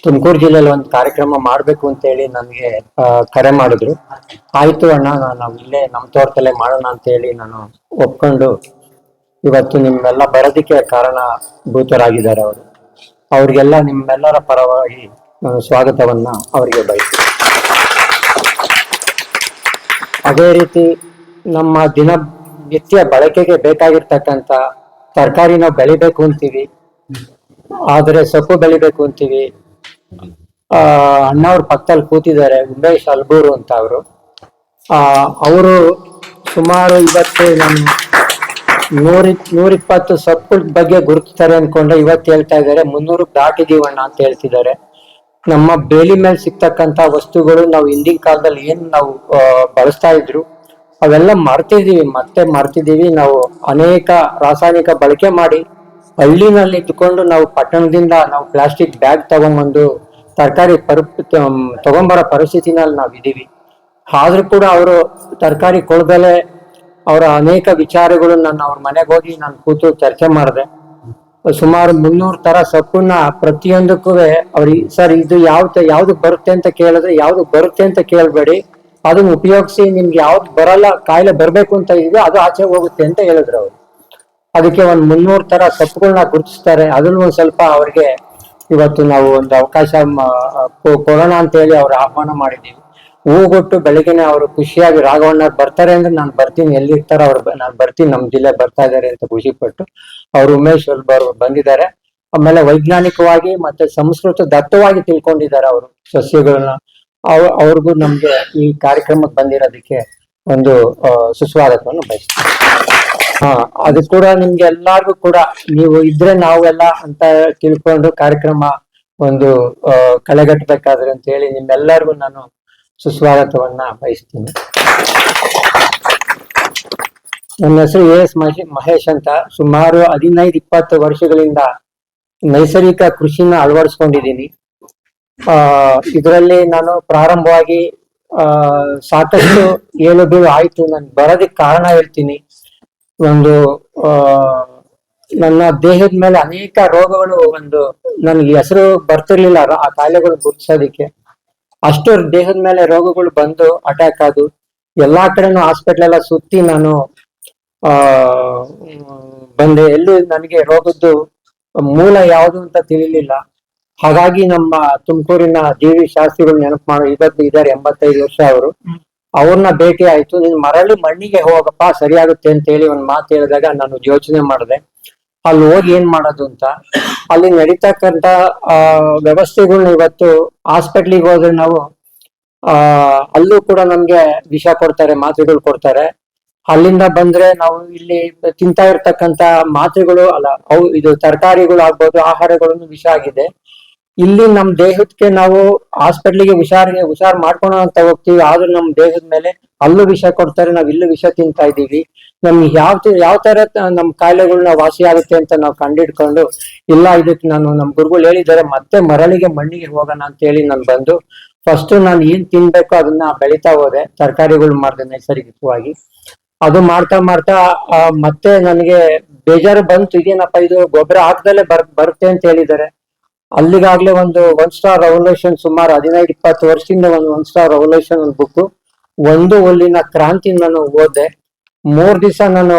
ತುಮಕೂರು ಜಿಲ್ಲೆಯಲ್ಲಿ ಒಂದು ಕಾರ್ಯಕ್ರಮ ಮಾಡಬೇಕು ಅಂತ ಹೇಳಿ ನನಗೆ ಕರೆ ಮಾಡಿದ್ರು. ಆಯ್ತು ಅಣ್ಣ, ನಾನು ಇಲ್ಲೇ ನಮ್ಮ ತೋಟದಲ್ಲೇ ಮಾಡೋಣ ಅಂತ ಹೇಳಿ ನಾನು ಒಪ್ಕೊಂಡು ಇವತ್ತು ನಿಮ್ಮೆಲ್ಲ ಬರೋದಕ್ಕೆ ಕಾರಣಭೂತರಾಗಿದ್ದಾರೆ ಅವರು. ಅವ್ರಿಗೆಲ್ಲ ನಿಮ್ಮೆಲ್ಲರ ಪರವಾಗಿ ನಾನು ಸ್ವಾಗತವನ್ನ ಅವರಿಗೆ ಬಯಸ್ತೀನಿ. ಅದೇ ರೀತಿ ನಮ್ಮ ದಿನ ನಿತ್ಯ ಬಳಕೆಗೆ ಬೇಕಾಗಿರ್ತಕ್ಕಂಥ ತರಕಾರಿ ನಾವು ಬೆಳಿಬೇಕು ಅಂತೀವಿ. ಆದರೆ ಸೊಪ್ಪು ಬೆಳಿಬೇಕು ಅಂತೀವಿ. ಆ ಅಣ್ಣವ್ರ ಪಕ್ಕದಲ್ಲಿ ಕೂತಿದ್ದಾರೆ, ಉಮೇಶ್ ಅಲ್ಬೂರು ಅಂತ ಅವರು. ಆ, ಅವರು ಸುಮಾರು ಇವತ್ತು ನಾನು ನೂರ ನೂರಿಪ್ಪತ್ತು ಸೊಪ್ಪು ಬಗ್ಗೆ ಗುರುತಿಸ್ತಾರೆ ಅನ್ಕೊಂಡ್ರೆ ಇವತ್ತು ಹೇಳ್ತಾ ಇದ್ದಾರೆ. ಮುನ್ನೂರು ದಾಟಿದೀವಣ್ಣ ಅಂತ ಹೇಳ್ತಿದ್ದಾರೆ. ನಮ್ಮ ಬೇಲಿ ಮೇಲೆ ಸಿಗ್ತಕ್ಕಂತ ವಸ್ತುಗಳು ನಾವು ಹಿಂದಿನ ಕಾಲದಲ್ಲಿ ಏನ್ ನಾವು ಬಳಸ್ತಾ ಇದ್ರು, ಅವೆಲ್ಲ ಮರ್ತಿದೀವಿ. ಮತ್ತೆ ಮರ್ತಿದೀವಿ. ನಾವು ಅನೇಕ ರಾಸಾಯನಿಕ ಬಳಕೆ ಮಾಡಿ ಹಳ್ಳಿನಲ್ಲಿ ಇಟ್ಕೊಂಡು ನಾವು ಪಟ್ಟಣದಿಂದ ನಾವು ಪ್ಲಾಸ್ಟಿಕ್ ಬ್ಯಾಗ್ ತಗೊಂಬಂದು ತರಕಾರಿ ಪರ್, ತಗೊಂಬರೋ ಪರಿಸ್ಥಿತಿನಲ್ಲಿ ನಾವು ಇದೀವಿ ಆದ್ರೂ ಕೂಡ ಅವರು ತರಕಾರಿ ಕೊಳ್ದಲೆ ಅವರ ಅನೇಕ ವಿಚಾರಗಳು ನಾನು ಅವ್ರ ಮನೆಗೆ ಹೋಗಿ ನಾನು ಕೂತು ಚರ್ಚೆ ಮಾಡಿದೆ. ಸುಮಾರು ಮುನ್ನೂರು ತರ ಸೊಪ್ಪನ್ನ ಪ್ರತಿಯೊಂದಕ್ಕೂ ಅವ್ರಿಗೆ ಸರ್, ಇದು ಯಾವ ಯಾವ್ದು ಬರುತ್ತೆ ಅಂತ ಕೇಳಿದ್ರೆ, ಯಾವ್ದು ಬರುತ್ತೆ ಅಂತ ಕೇಳಬೇಡಿ. ಅದನ್ನ ಉಪಯೋಗಿಸಿ ನಿಮ್ಗೆ ಯಾವ್ದು ಬರಲ್ಲ, ಕಾಯಿಲೆ ಬರಬೇಕು ಅಂತ ಇದೆ ಅದು ಆಚೆ ಹೋಗುತ್ತೆ ಅಂತ ಹೇಳಿದ್ರು ಅವರು. ಅದಕ್ಕೆ ಒಂದು ಮುನ್ನೂರು ತರ ಸೊಪ್ಪುಗಳನ್ನ ಗುರುತಿಸ್ತಾರೆ. ಅದನ್ನು ಒಂದು ಸ್ವಲ್ಪ ಅವ್ರಿಗೆ ಇವತ್ತು ನಾವು ಒಂದು ಅವಕಾಶ ಕೊಡೋಣ ಅಂತ ಹೇಳಿ ಅವ್ರ ಆಹ್ವಾನ ಮಾಡಿದ್ದೀವಿ. ಹೂಗೊಟ್ಟು ಬೆಳಗ್ಗೆನೆ ಅವರು ಖುಷಿಯಾಗಿ ರಾಘವಣ್ಣ ಬರ್ತಾರೆ ಅಂದ್ರೆ ನಾನು ಬರ್ತೀನಿ. ಎಲ್ಲಿ ಇರ್ತಾರೋ ಅವ್ರು ನಾನು ಬರ್ತೀನಿ. ನಮ್ಮ ಜಿಲ್ಲೆ ಬರ್ತಾ ಇದಾರೆ ಅಂತ ಖುಷಿ ಪಟ್ಟು ಅವ್ರು ಉಮೇಶ್ ಅವರು ಬಂದಿದ್ದಾರೆ. ಆಮೇಲೆ ವೈಜ್ಞಾನಿಕವಾಗಿ ಮತ್ತೆ ಸಂಸ್ಕೃತ ದತ್ತವಾಗಿ ತಿಳ್ಕೊಂಡಿದ್ದಾರೆ ಅವರು ಸಸ್ಯಗಳನ್ನ. ಅವ್ ಅವ್ರಿಗೂ ನಮ್ಗೆ ಈ ಕಾರ್ಯಕ್ರಮಕ್ಕೆ ಬಂದಿರೋದಕ್ಕೆ ಒಂದು ಸುಸ್ವಾಗತವನ್ನು ಬಯಸ್ತೀನಿ. ಹಾ, ಅದು ಕೂಡ ನಿಮ್ಗೆ ಎಲ್ಲಾರ್ಗು ಕೂಡ ನೀವು ಇದ್ರೆ ನಾವೆಲ್ಲ ಅಂತ ತಿಳ್ಕೊಂಡು ಕಾರ್ಯಕ್ರಮ ಒಂದು ಅಹ್ ಕಳೆಗಟ್ಟಬೇಕಾದ್ರೆ ಅಂತ ಹೇಳಿ ನಿಮ್ಮೆಲ್ಲರಿಗೂ ನಾನು ಸುಸ್ವಾಗತವನ್ನ ಬಯಸ್ತೀನಿ ನನ್ನ ಹೆಸರು ಎ ಎಸ್ ಮಹೇಶ್ ಅಂತ. ಸುಮಾರು ಹದಿನೈದು, ಇಪ್ಪತ್ತು ವರ್ಷಗಳಿಂದ ನೈಸರ್ಗಿಕ ಕೃಷಿನ ಅಳವಡಿಸ್ಕೊಂಡಿದ್ದೀನಿ. ಆ, ಇದರಲ್ಲಿ ನಾನು ಪ್ರಾರಂಭವಾಗಿ, ಆ, ಸಾಕಷ್ಟು ಏಳು ಬೀಳು ಆಯ್ತು. ನನ್ ಬರೋದಕ್ಕೆ ಕಾರಣ ಹೇಳ್ತೀನಿ. ಒಂದು ನನ್ನ ದೇಹದ ಮೇಲೆ ಅನೇಕ ರೋಗಗಳು ಒಂದು, ನನ್ಗೆ ಹೆಸರು ಬರ್ತಿರ್ಲಿಲ್ಲ. ಆ ಕಾಯಿಲೆಗಳು ಗುರುತಿಸೋದಿಕ್ಕೆ. ಅಷ್ಟು ದೇಹದ ಮೇಲೆ ರೋಗಗಳು ಬಂದು ಅಟ್ಯಾಕ್ ಆದು, ಎಲ್ಲಾ ಕಡೆನೂ ಹಾಸ್ಪಿಟ್ಲ್ ಎಲ್ಲ ಸುತ್ತಿ ನಾನು, ಆ, ಬಂದೆ. ಎಲ್ಲೂ ನನಗೆ ರೋಗದ್ದು ಮೂಲ ಯಾವುದು ಅಂತ ತಿಳಿಲಿಲ್ಲ. ಹಾಗಾಗಿ ನಮ್ಮ ತುಮಕೂರಿನ ದೇವಿ ಶಾಸ್ತ್ರಿಗಳು ನೆನಪು ಮಾಡೋ, ಇವತ್ತು ಇದ್ದಾರೆ ಎಂಬತ್ತೈದು ವರ್ಷ ಅವರು. ಅವ್ರನ್ನ ಭೇಟಿ ಆಯ್ತು. ನೀನ್ ಮರಳಿ ಮಣ್ಣಿಗೆ ಹೋಗಪ್ಪ, ಸರಿಯಾಗುತ್ತೆ ಅಂತ ಹೇಳಿ ಒಂದ್ ಮಾತು ಹೇಳಿದಾಗ ನಾನು ಯೋಚನೆ ಮಾಡಿದೆ. ಅಲ್ಲಿ ಹೋಗಿ ಏನ್ ಮಾಡೋದು ಅಂತ. ಅಲ್ಲಿ ನಡೀತಕ್ಕಂತ ಆ, ವ್ಯವಸ್ಥೆಗಳ್ನ ಇವತ್ತು ಹಾಸ್ಪಿಟ್ಲಿಗೆ ಹೋದ್ರೆ ನಾವು, ಆ, ಅಲ್ಲೂ ಕೂಡ ನಮ್ಗೆ ವಿಷ ಕೊಡ್ತಾರೆ, ಮಾತ್ರೆಗಳು ಕೊಡ್ತಾರೆ. ಅಲ್ಲಿಂದ ಬಂದ್ರೆ ನಾವು ಇಲ್ಲಿ ತಿಂತಾ ಇರ್ತಕ್ಕಂತ ಮಾತ್ರೆಗಳು, ಅಲ್ಲ, ಅವು ಇದು ತರಕಾರಿಗಳು ಆಗ್ಬೋದು ಆಹಾರಗಳನ್ನು ವಿಷ ಆಗಿದೆ. ಇಲ್ಲಿ ನಮ್ ದೇಹಕ್ಕೆ ನಾವು ಹಾಸ್ಪಿಟ್ಲಿಗೆ ಹುಷಾರಿಗೆ ಹುಷಾರ್ ಮಾಡ್ಕೊಂಡು ಅಂತ ಹೋಗ್ತೀವಿ, ಆದ್ರೂ ನಮ್ ದೇಹದ ಮೇಲೆ ಅಲ್ಲೂ ವಿಷ ಕೊಡ್ತಾರೆ, ನಾವ್ ಇಲ್ಲೂ ವಿಷ ತಿಂತಾ ಇದೀವಿ ನಮ್ಗೆ ಯಾವ ಯಾವ ತರ ನಮ್ ಕಾಯಿಲೆಗಳನ್ನ ವಾಸಿ ಆಗುತ್ತೆ ಅಂತ ನಾವು ಕಂಡಿಡ್ಕೊಂಡು, ಇಲ್ಲ ಇದಕ್ಕೆ ನಾನು ನಮ್ ಗುರುಗಳು ಹೇಳಿದ್ದಾರೆ, ಮತ್ತೆ ಮರಳಿಗೆ ಮಣ್ಣಿಗೆ ಹೋಗೋಣ ಅಂತ ಹೇಳಿ ನಾನು ಬಂದು ಫಸ್ಟ್ ನಾನು ಏನ್ ತಿನ್ಬೇಕು ಅದನ್ನ ಬೆಳಿತಾ ಹೋದೆ, ತರಕಾರಿಗಳು ಮಾಡಿದೆ ನೈಸರ್ಗಿಕವಾಗಿ. ಅದು ಮಾಡ್ತಾ ಮಾಡ್ತಾ ಮತ್ತೆ ನನಗೆ ಬೇಜಾರು ಬಂತು, ಇದೇನಪ್ಪ ಇದು ಗೊಬ್ಬರ ಹಾಕ್ದಲ್ಲೇ ಬರ್, ಬರುತ್ತೆ ಅಂತ ಹೇಳಿದ್ದಾರೆ. ಅಲ್ಲಿಗಾಗ್ಲೇ ಒಂದು ಒನ್ ಸ್ಟಾರ್ ರೆವಲ್ಯೂಷನ್ ಸುಮಾರು ಹದಿನೈದು, ಇಪ್ಪತ್ತು ವರ್ಷದಿಂದ ಒಂದು ಒನ್ ಸ್ಟಾರ್ ರೆವಲ್ಯೂಷನ್ ಒಂದು ಬುಕ್ ಒಂದು ಹುಲ್ಲಿನ ಕ್ರಾಂತಿ ನಾನು ಓದೆ ಮೂರ್ ದಿವಸ ನಾನು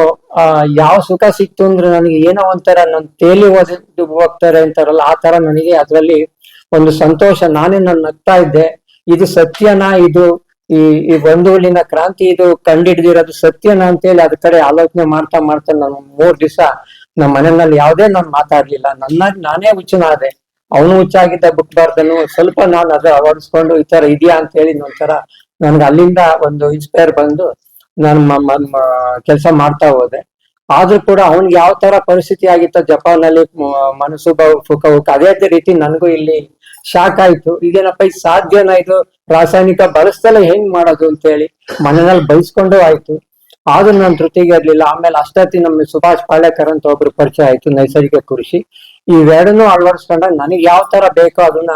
ಯಾವ ಸುಖ ಸಿಕ್ತು ಅಂದ್ರೆ ನನಗೆ ಏನೋ ಒಂಥರ ನನ್ನ ತೇಲಿ ಓದಿದ್ದು ಹೋಗ್ತಾರೆ ಅಂತಾರಲ್ಲ, ಆ ತರ ನನಗೆ ಅದರಲ್ಲಿ ಒಂದು ಸಂತೋಷ. ನಾನೇ ನಾನು ನಗ್ತಾ ಇದ್ದೆ, ಇದು ಸತ್ಯನಾ ಇದು? ಈ ಈ ಒಂದು ಹುಲ್ಲಿನ ಕ್ರಾಂತಿ ಇದು ಕಂಡಿಡ್ದಿರೋದು ಸತ್ಯನಾ ಅಂತೇಳಿ ಅದ್ರ ಕಡೆ ಆಲೋಚನೆ ಮಾಡ್ತಾ ಮಾಡ್ತಾ ನಾನು ಮೂರ್ ದಿವಸ ನಮ್ಮ ಮನೆಯಲ್ಲಿ ಯಾವುದೇ ನಾನು ಮಾತಾಡ್ಲಿಲ್ಲ. ನನ್ನ ನಾನೇ ಹುಚ್ಚನಾದೆ. ಅವನು ಹುಚ್ಚಾಗಿದ್ದ ಬುಕ್ ಬರ್ದನು ಸ್ವಲ್ಪ ನಾನು ಅದ ಅಳವಡಿಸ್ಕೊಂಡು ಈ ತರ ಇದೆಯಾ ಅಂತ ಹೇಳಿ ಒಂಥರ ನನ್ಗೆ ಅಲ್ಲಿಂದ ಒಂದು ಇನ್ಸ್ಪೈರ್ ಬಂದು ನಾನು ಕೆಲಸ ಮಾಡ್ತಾ ಹೋದೆ. ಆದ್ರೂ ಕೂಡ ಅವನ್ಗೆ ಯಾವ ತರ ಪರಿಸ್ಥಿತಿ ಆಗಿತ್ತು ಜಪಾನ್ ಅಲ್ಲಿ ಮನಸ್ಸು ಫುಕ ಅದೇ ರೀತಿ ನನಗೂ ಇಲ್ಲಿ ಶಾಕ್ ಆಯ್ತು. ಇದೇನಪ್ಪ ಇದು ಸಾಧ್ಯನ ಇದು? ರಾಸಾಯನಿಕ ಬಳಸ್ದಲ್ಲ ಹೆಂಗ್ ಮಾಡೋದು ಅಂತ ಹೇಳಿ ಮನೆಯಲ್ಲಿ ಬಯಸ್ಕೊಂಡು ಆಯ್ತು. ಆದ್ರೂ ನನ್ನ ತೃಪ್ತಿಗೆ ಇರ್ಲಿಲ್ಲ. ಆಮೇಲೆ ಅಷ್ಟೊತ್ತಿ ನಮ್ಮ ಸುಭಾಷ್ ಪಾಳೇಕರ್ ಅಂತ ಒಬ್ರು ಪರಿಚಯ ಆಯ್ತು, ನೈಸರ್ಗಿಕ ಕೃಷಿ. ಇವೆರಡನ್ನೂ ಅಳವಡಿಸ್ಕೊಂಡಾಗ ನನಗೆ ಯಾವ ತರ ಬೇಕೋ ಅದನ್ನ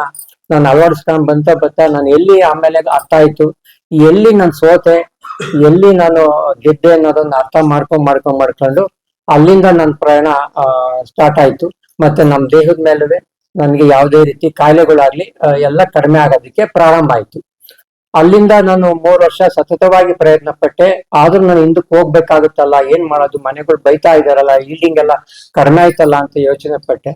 ನಾನು ಅಳವಡಿಸ್ಕೊಂಡ್ ಬಂತ ಬರ್ತಾ ನಾನು ಎಲ್ಲಿ ಆಮೇಲೆ ಅರ್ಥ ಆಯ್ತು, ಎಲ್ಲಿ ನಾನು ಸೋತೆ, ಎಲ್ಲಿ ನಾನು ಗೆದ್ದೆ ಅನ್ನೋದನ್ನ ಅರ್ಥ ಮಾಡ್ಕೊಂಡ್ ಮಾಡ್ಕೊಂಡ್ ಮಾಡ್ಕೊಂಡು ಅಲ್ಲಿಂದ ನನ್ನ ಪ್ರಯಾಣ ಸ್ಟಾರ್ಟ್ ಆಯ್ತು. ಮತ್ತೆ ನಮ್ಮ ದೇಹದ ಮೇಲುವೆ ನನಗೆ ಯಾವುದೇ ರೀತಿ ಕಾಯಿಲೆಗಳಾಗ್ಲಿ ಎಲ್ಲ ಕಡಿಮೆ ಆಗೋದಕ್ಕೆ ಪ್ರಾರಂಭ ಆಯ್ತು. ಅಲ್ಲಿಂದ ನಾನು ಮೂರ್ ವರ್ಷ ಸತತವಾಗಿ ಪ್ರಯತ್ನ ಪಟ್ಟೆ ಆದ್ರೂ ನಾನು ಹಿಂದಕ್ಕೆ ಹೋಗ್ಬೇಕಾಗುತ್ತಲ್ಲ, ಏನ್ ಮಾಡೋದು, ಮನೆಗಳು ಬೈತಾ ಇದಾರಲ್ಲ ಈಲ್ಡಿಂಗ್ ಎಲ್ಲ ಕಡಿಮೆ ಆಯ್ತಲ್ಲ ಅಂತ ಯೋಚನೆ ಪಟ್ಟೆ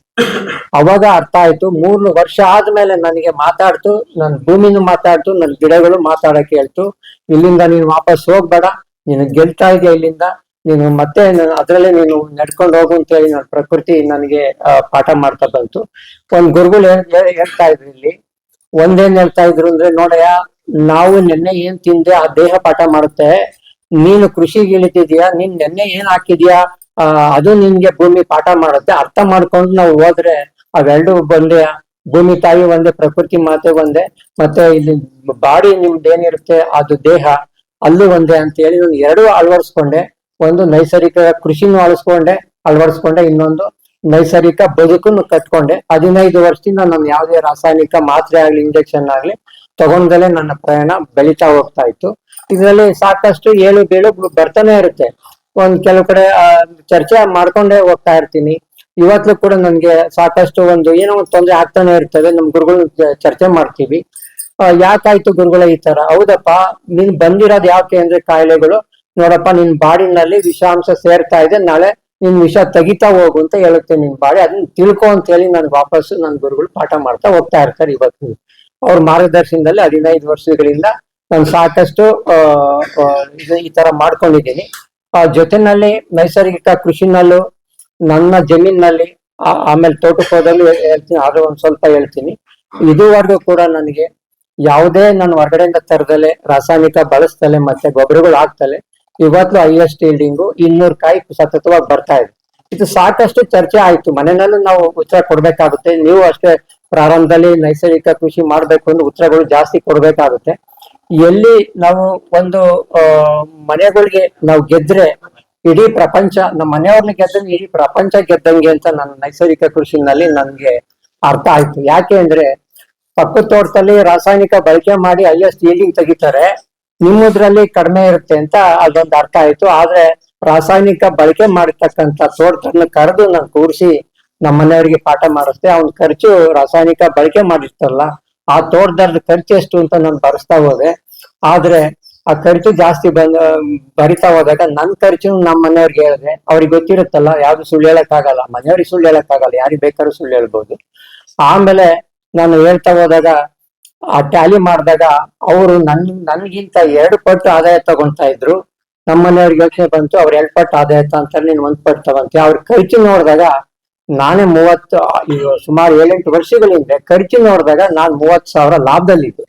ಅವಾಗ ಅರ್ಥ ಆಯ್ತು, ಮೂರ್ ವರ್ಷ ಆದ್ಮೇಲೆ ನನಗೆ ಮಾತಾಡ್ತು, ನನ್ ಭೂಮಿನೂ ಮಾತಾಡ್ತು ನನ್ ಗಿಡಗಳು ಮಾತಾಡಕ್ ಹೇಳ್ತು. ಇಲ್ಲಿಂದ ನೀನು ವಾಪಸ್ ಹೋಗ್ಬೇಡ, ನೀನು ಗೆಲ್ತಾ ಇದೆಯಾ ಇಲ್ಲಿಂದ? ನೀನು ಮತ್ತೆ ಅದ್ರಲ್ಲೇ ನೀನು ನಡ್ಕೊಂಡು ಹೋಗು ಅಂತ ಹೇಳಿ ನನ್ನ ಪ್ರಕೃತಿ ನನಗೆ ಪಾಠ ಮಾಡ್ತಾ ಬಂತು. ಒಂದ್ ಗುರುಗಳು ಹೇಳ್- ಹೇಳ್- ಹೇಳ್ತಾ ಇದ್ರು ಇಲ್ಲಿ, ಒಂದೇನ್ ಹೇಳ್ತಾ ಇದ್ರು ಅಂದ್ರೆ, ನೋಡಯ್ಯ ನಾವು ನೆನ್ನೆ ಏನ್ ತಿಂದೆ ಆ ದೇಹ ಪಾಠ ಮಾಡುತ್ತೆ. ನೀನು ಕೃಷಿಗೆ ಇಳಿತಿದ್ಯಾ? ನೀನ್ ನೆನ್ನೆ ಏನ್ ಹಾಕಿದ್ಯಾ? ಆ, ಅದು ನಿನ್ಗೆ ಭೂಮಿ ಪಾಠ ಮಾಡುತ್ತೆ. ಅರ್ಥ ಮಾಡ್ಕೊಂಡು ನಾವು ಹೋದ್ರೆ ಅವೆರಡು ಬಂದೆ ಭೂಮಿ ತಾಯಿ ಒಂದೇ ಪ್ರಕೃತಿ ಮಾತೆ ಒಂದೇ ಮತ್ತೆ ಇಲ್ಲಿ ಬಾಡಿ ನಿಮ್ದು ಏನಿರುತ್ತೆ? ಅದು ದೇಹ. ಅಲ್ಲೂ ಒಂದೇ ಅಂತ ಹೇಳಿ ನಾನು ಎರಡು ಅಳವಡಿಸ್ಕೊಂಡೆ. ಒಂದು ನೈಸರ್ಗಿಕ ಕೃಷಿನೂ ಅಳಿಸ್ಕೊಂಡೆ ಅಳವಡಿಸ್ಕೊಂಡೆ ಇನ್ನೊಂದು ನೈಸರ್ಗಿಕ ಬದುಕನ್ನು ಕಟ್ಕೊಂಡೆ. ಹದಿನೈದು ವರ್ಷದಿಂದ ನಾನು ಯಾವುದೇ ರಾಸಾಯನಿಕ ಮಾತ್ರೆ ಆಗ್ಲಿ ಇಂಜೆಕ್ಷನ್ ಆಗ್ಲಿ ತಗೊಂಡಲೇ ನನ್ನ ಪ್ರಯಾಣ ಬೆಳೀತಾ ಹೋಗ್ತಾ ಇತ್ತು. ಇದರಲ್ಲಿ ಸಾಕಷ್ಟು ಏಳು ಬೀಳು ಬರ್ತಾನೆ ಇರುತ್ತೆ. ಒಂದ್ ಕೆಲವು ಕಡೆ ಚರ್ಚೆ ಮಾಡ್ಕೊಂಡೇ ಹೋಗ್ತಾ ಇರ್ತೀನಿ. ಇವತ್ತು ಕೂಡ ನನ್ಗೆ ಸಾಕಷ್ಟು ಒಂದು ಏನೋ ಒಂದು ತೊಂದರೆ ಆಗ್ತಾನೆ ಇರ್ತದೆ. ನಮ್ ಗುರುಗಳು ಚರ್ಚೆ ಮಾಡ್ತೀವಿ. ಯಾಕಾಯ್ತು ಗುರುಗಳ ಈ ತರ? ಹೌದಪ್ಪ, ನೀನ್ ಬಂದಿರೋದ್ ಯಾಕೆ ಅಂದ್ರೆ ಕಾಯಿಲೆಗಳು? ನೋಡಪ್ಪ, ನಿನ್ ಬಾಡಿನಲ್ಲಿ ವಿಷಾಂಶ ಸೇರ್ತಾ ಇದೆ. ನಾಳೆ ನಿನ್ ವಿಷ ತೆಗಿತಾ ಹೋಗು ಅಂತ ಹೇಳುತ್ತೆ ನಿನ್ ಬಾಡಿ ಅದನ್ನ ತಿಳ್ಕೊ ಅಂತ ಹೇಳಿ ನನ್ ವಾಪಸ್ ನನ್ ಗುರುಗಳು ಪಾಠ ಮಾಡ್ತಾ ಹೋಗ್ತಾ ಇರ್ತಾರೆ ಇವತ್ತು. ಅವ್ರ ಮಾರ್ಗದರ್ಶನದಲ್ಲಿ ಹದಿನೈದು ವರ್ಷಗಳಿಂದ ನಾನು ಸಾಕಷ್ಟು ಈ ತರ ಮಾಡ್ಕೊಂಡಿದ್ದೀನಿ. ಆ ಜೊತೆನಲ್ಲಿ ನೈಸರ್ಗಿಕ ಕೃಷಿನಲ್ಲೂ, ನನ್ನ ಜಮೀನಿನಲ್ಲಿ ಆಮೇಲೆ ತೋಟಕ್ಕೆ ಹೇಳ್ತೀನಿ ಅದು ಒಂದ್ ಸ್ವಲ್ಪ ಹೇಳ್ತೀನಿ. ಇದುವರೆಗೂ ಕೂಡ ನನಗೆ ಯಾವುದೇ ನಾನು ಹೊರಗಡೆಯಿಂದ ತರದಲೆ ರಾಸಾಯನಿಕ ಬಳಸ್ತಲೆ, ಮತ್ತೆ ಗೊಬ್ಬರಗಳು ಹಾಕ್ತಲೆ, ಇವತ್ತು ಹೈಯೆಸ್ಟ್ ಈಲ್ಡಿಂಗು ಇನ್ನೂರು ಕಾಯಿ ಸತತವಾಗಿ ಬರ್ತಾ ಇದೆ. ಇದು ಸಾಕಷ್ಟು ಚರ್ಚೆ ಆಯ್ತು. ಮನೆಯಲ್ಲೂ ನಾವು ಉತ್ತರ ಕೊಡ್ಬೇಕಾಗುತ್ತೆ. ನೀವು ಅಷ್ಟೇ ಪ್ರಾರಂಭದಲ್ಲಿ ನೈಸರ್ಗಿಕ ಕೃಷಿ ಮಾಡ್ಬೇಕು ಅಂದ್ರೆ ಉತ್ತರಗಳು ಜಾಸ್ತಿ ಕೊಡ್ಬೇಕಾಗುತ್ತೆ. ಎಲ್ಲಿ ನಾವು ಒಂದು ಮನೆಗಳಿಗೆ ನಾವು ಗೆದ್ರೆ ಇಡೀ ಪ್ರಪಂಚ, ನಮ್ಮ ಮನೆಯವ್ರನ್ನ ಗೆದ್ದಂಗೆ ಇಡೀ ಪ್ರಪಂಚ ಗೆದ್ದಂಗೆ ಅಂತ ನನ್ನ ನೈಸರ್ಗಿಕ ಕೃಷಿನಲ್ಲಿ ನನ್ಗೆ ಅರ್ಥ ಆಯ್ತು. ಯಾಕೆ ಅಂದ್ರೆ ಪಕ್ಕದ ತೋಟದಲ್ಲಿ ರಾಸಾಯನಿಕ ಬಳಕೆ ಮಾಡಿ ಹೈಯೆಸ್ಟ್ ಈಲ್ಡಿಂಗ್ ತೆಗಿತಾರೆ. ನಿಮ್ಮದ್ರಲ್ಲಿ ಕಡಿಮೆ ಇರುತ್ತೆ ಅಂತ ಅದೊಂದು ಅರ್ಥ ಆಯ್ತು. ಆದ್ರೆ ರಾಸಾಯನಿಕ ಬಳಕೆ ಮಾಡಿರ್ತಕ್ಕಂಥ ತೋಟಗಳನ್ನ ಕರೆದು ನಾನು ಕೂರಿಸಿ ನಮ್ಮ ಮನೆಯವರಿಗೆ ಪಾಠ ಮಾಡಿಸ್ದೆ, ಅವ್ನ ಖರ್ಚು ರಾಸಾಯನಿಕ ಬಳಕೆ ಮಾಡಿರ್ತಾರಲ್ಲ, ಆ ತೋಟದ ಖರ್ಚು ಎಷ್ಟು ಅಂತ ನಾನು ಬರೆಸ್ತಾ ಹೋದೆ. ಆದ್ರೆ ಆ ಖರ್ಚು ಜಾಸ್ತಿ ಬಂದ, ಬರಿತಾ ಹೋದಾಗ ನನ್ ಖರ್ಚು ನಮ್ಮ ಮನೆಯವ್ರಿಗೆ ಹೇಳಿದೆ ಅವ್ರಿಗೆ ಗೊತ್ತಿರುತ್ತಲ್ಲ, ಯಾವ್ದು ಸುಳ್ಳು ಹೇಳಕ್ ಆಗಲ್ಲ ಮನೆಯವ್ರಿಗೆ ಸುಳ್ಳು ಹೇಳಕ್ ಆಗಲ್ಲ ಯಾರಿಗೆ ಬೇಕಾದ್ರೂ ಸುಳ್ಳು ಹೇಳ್ಬೋದು. ಆಮೇಲೆ ನಾನು ಹೇಳ್ತಾ ಹೋದಾಗ, ಆ ಟ್ಯಾಲಿ ಮಾಡಿದಾಗ ಅವರು ನನ್, ನನ್ಗಿಂತ ಎರಡು ಪಟ್ಟು ಆದಾಯ ತಗೊಂತಾ ಇದ್ರು. ನಮ್ಮ ಮನೆಯವ್ರಿಗೆ ಯೋಚನೆ ಬಂತು, ಅವ್ರ ಎರಡು ಪಟ್ಟು ಆದಾಯ ಅಂತ, ನೀನ್ ಒಂದ್ ಪಟ್ಟು ತಗೊಂತೀಯ. ಅವ್ರ ಖರ್ಚು ನೋಡಿದಾಗ ನಾನೇ ಮೂವತ್ತು ಸುಮಾರು ಏಳೆಂಟು ವರ್ಷಗಳಿಂದ ಖರ್ಚು ನೋಡಿದಾಗ ನಾನ್ ಮೂವತ್ತು ಸಾವಿರ ಲಾಭದಲ್ಲಿದ್ದೆ.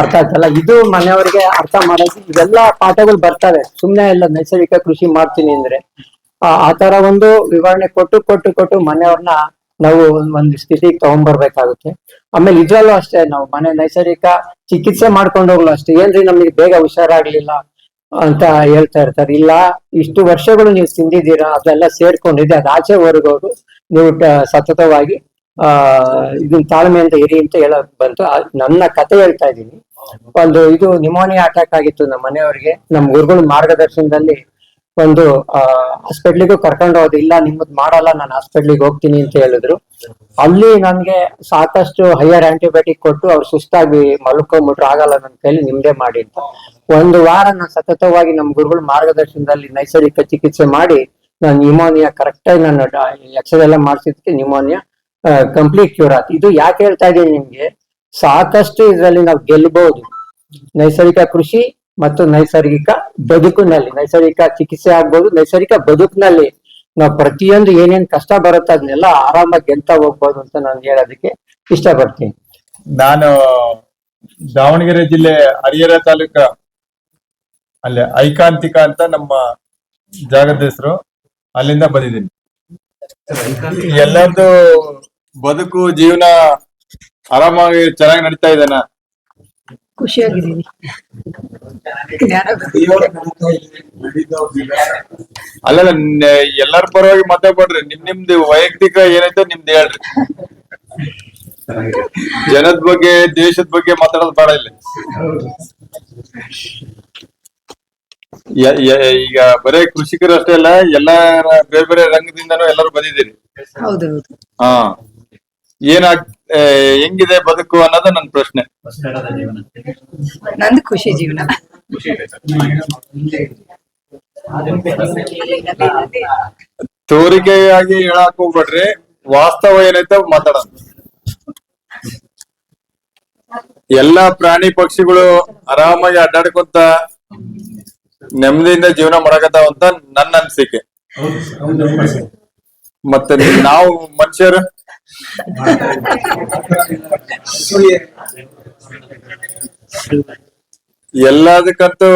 ಅರ್ಥ ಆಯ್ತಲ್ಲ? ಇದು ಮನೆಯವರಿಗೆ ಅರ್ಥ ಮಾಡೋದು. ಇವೆಲ್ಲ ಪಾಠಗಳು ಬರ್ತವೆ. ಸುಮ್ನೆ ಎಲ್ಲ ನೈಸರ್ಗಿಕ ಕೃಷಿ ಮಾಡ್ತೀನಿ ಅಂದ್ರೆ. ಆ ತರ ಒಂದು ವಿವರಣೆ ಕೊಟ್ಟು ಕೊಟ್ಟು ಕೊಟ್ಟು ಮನೆಯವ್ರನ್ನ ನಾವು ಒಂದು ಸ್ಥಿತಿಗೆ ತಗೊಂಡ್ಬರ್ಬೇಕಾಗುತ್ತೆ. ಆಮೇಲೆ ಇದ್ರಲ್ಲೂ ಅಷ್ಟೇ, ನಾವು ಮನೆ ನೈಸರ್ಗಿಕ ಚಿಕಿತ್ಸೆ ಮಾಡ್ಕೊಂಡು ಹೋಗ್ಲು ಅಷ್ಟೇ. ಏನ್ರಿ ನಮಗೆ ಬೇಗ ಹುಷಾರಾಗ್ಲಿಲ್ಲ? ಅಂತ ಹೇಳ್ತಾ ಇರ್ತಾರೆ. ಇಲ್ಲ, ಇಷ್ಟು ವರ್ಷಗಳು ನೀವು ತಿಂದಿದ್ದೀರಾ, ಅದೆಲ್ಲ ಸೇರ್ಕೊಂಡಿದೆ ಅದು ಆಚೆ ಹೊರಗೋದು, ನೀವು ಸತತವಾಗಿ, ಆ ಇದನ್ನ ತಾಳ್ಮೆಯಿಂದ ಇರಿ ಅಂತ ಹೇಳಕ್ ಬಂತು. ನನ್ನ ಕತೆ ಹೇಳ್ತಾ ಇದ್ದೀನಿ. ಒಂದು ಇದು ನಿಮೋನಿಯಾ ಅಟ್ಯಾಕ್ ಆಗಿತ್ತು ನಮ್ಮ ಮನೆಯವ್ರಿಗೆ. ನಮ್ಮ ಗುರುಗಳ ಮಾರ್ಗದರ್ಶನದಲ್ಲಿ ಒಂದು ಹಾಸ್ಪಿಟ್ಲಿಗೂ ಕರ್ಕೊಂಡು ಹೋದ್, ಇಲ್ಲ ನಿಮ್ಮದು ಮಾಡಲ್ಲ, ನಾನು ಹಾಸ್ಪಿಟ್ಲಿಗೆ ಹೋಗ್ತೀನಿ ಅಂತ ಹೇಳಿದ್ರು. ಅಲ್ಲಿ ನನ್ಗೆ ಸಾಕಷ್ಟು ಹೈಯರ್ ಆಂಟಿಬಯೋಟಿಕ್ ಕೊಟ್ಟು ಅವ್ರು ಸುಸ್ತಾಗಿ ಮಲ್ಕೊಂಡ್ಬಿಟ್ರು ಆಗಲ್ಲ ನನ್ನ ಕೈಲಿ, ನಿಮ್ದೇ ಮಾಡಿ ಅಂತ. ಒಂದು ವಾರ ನಾನು ಸತತವಾಗಿ ನಮ್ಮ ಗುರುಗಳ ಮಾರ್ಗದರ್ಶನದಲ್ಲಿ ನೈಸರ್ಗಿಕ ಚಿಕಿತ್ಸೆ ಮಾಡಿ, ನಾನು ನ್ಯೂಮೋನಿಯಾ ಕರೆಕ್ಟ್ ಆಗಿ ನಾನು ಎಕ್ಸರೆ ಎಲ್ಲ ಮಾಡಿಸಿದ್ಕೆ ನ್ಯೂಮೋನಿಯಾ ಕಂಪ್ಲೀಟ್ ಕ್ಯೂರ್ ಆಯ್ತು ಇದು ಯಾಕೆ ಹೇಳ್ತಾ ಇದ್ದೀನಿ ನಿಮ್ಗೆ, ಸಾಕಷ್ಟು ಇದರಲ್ಲಿ ನಾವು ಗೆಲ್ಲಬಹುದು ನೈಸರ್ಗಿಕ ಕೃಷಿ ಮತ್ತು ನೈಸರ್ಗಿಕ ಬದುಕಿನಲ್ಲಿ, ನೈಸರ್ಗಿಕ ಚಿಕಿತ್ಸೆ ಆಗ್ಬೋದು, ನೈಸರ್ಗಿಕ ಬದುಕಿನಲ್ಲಿ ನಾವು ಪ್ರತಿಯೊಂದು ಏನೇನ್ ಕಷ್ಟ ಬರುತ್ತೆ ಅದನ್ನೆಲ್ಲ ಆರಾಮಾಗಿ ಎಂತ ಹೋಗ್ಬೋದು ಅಂತ ನಾನು ಹೇಳೋದಕ್ಕೆ ಇಷ್ಟಪಡ್ತೀನಿ. ನಾನು ದಾವಣಗೆರೆ ಜಿಲ್ಲೆ ಹರಿಹರ ತಾಲೂಕ, ಅಲ್ಲಿ ಐಕಾಂತಿಕ ಅಂತ ನಮ್ಮ ಜಾಗದ ಹೆಸರು. ಅಲ್ಲಿಂದ ಬಂದಿದ್ದೀನಿ. ಎಲ್ಲರದು ಬದುಕು, ಜೀವನ ಆರಾಮಾಗಿ ಚೆನ್ನಾಗಿ ನಡೀತಾ ಇದೆನಾ ಖುಷಿಯಾಗಿದ್ದೀನಿ. ಅಲ್ಲಲ್ಲ ಎಲ್ಲರ ಪರವಾಗಿ ಮಾತಾಡ್ಬೇಡ್ರಿ ನಿಮ್ ನಿಮ್ದು ವೈಯಕ್ತಿಕ ಏನೈತೆ ನಿಮ್ದು ಹೇಳ್ರಿ. ಜನದ ಬಗ್ಗೆ ದೇಶದ ಬಗ್ಗೆ ಮಾತಾಡೋದು ಬೇಡ ಇಲ್ಲ. ಈಗ ಬರೇ ಕೃಷಿಕರು ಅಷ್ಟೇ ಅಲ್ಲ ಎಲ್ಲರ ಬೇರೆ ಬೇರೆ ರಂಗದಿಂದನೂ ಎಲ್ಲರೂ ಬಂದಿದ್ದೀರಿ. ಹಾ. ಏನಾಗ್ ಹೆಂಗಿದೆ ಬದುಕು ಅನ್ನೋದು ನನ್ನ ಪ್ರಶ್ನೆ. ನಂದು ಖುಷಿ ಜೀವನ. ತೋರಿಕೆಯಾಗಿ ಹೇಳಕ್ ಹೋಗ್ಬೇಡ್ರಿ. ವಾಸ್ತವ ಏನೈತೆ ಮಾತಾಡ ಎಲ್ಲಾ ಪ್ರಾಣಿ ಪಕ್ಷಿಗಳು ಆರಾಮಾಗಿ ಅಡ್ಡಾಡ್ಕೊಂತ ನೆಮ್ಮದಿಯಿಂದ ಜೀವನ ಮಾಡಕತ್ತಾವ ಅಂತ ನನ್ನ ಅನ್ಸಿಕೆ. ಮತ್ತೆ ನಾವು ಮನುಷ್ಯರು? ಎಲ್ಲದಕ್ಕಂತೂ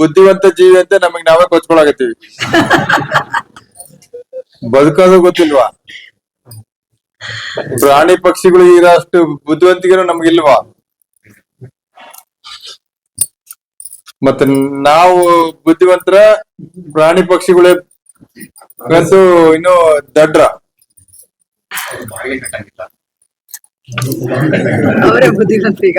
ಬುದ್ಧಿವಂತ ಜೀವಿ ಅಂತ ನಮಗ್ ನಾವೇ ಕೊಚ್ಕೊಳಾಗತ್ತೀವಿ ಬದುಕೋದು ಗೊತ್ತಿಲ್ವಾ? ಪ್ರಾಣಿ ಪಕ್ಷಿಗಳು ಇರೋ ಅಷ್ಟು ಬುದ್ಧಿವಂತಿಕೆನೂ ನಮ್ಗಿಲ್ವಾ? ಮತ್ತೆ ನಾವು ಬುದ್ಧಿವಂತರ, ಪ್ರಾಣಿ ಪಕ್ಷಿಗಳೇ ಇನ್ನು ದಡ್ರ. ಅವರೇ ಬುದ್ಧಿವಂತರು ಈಗ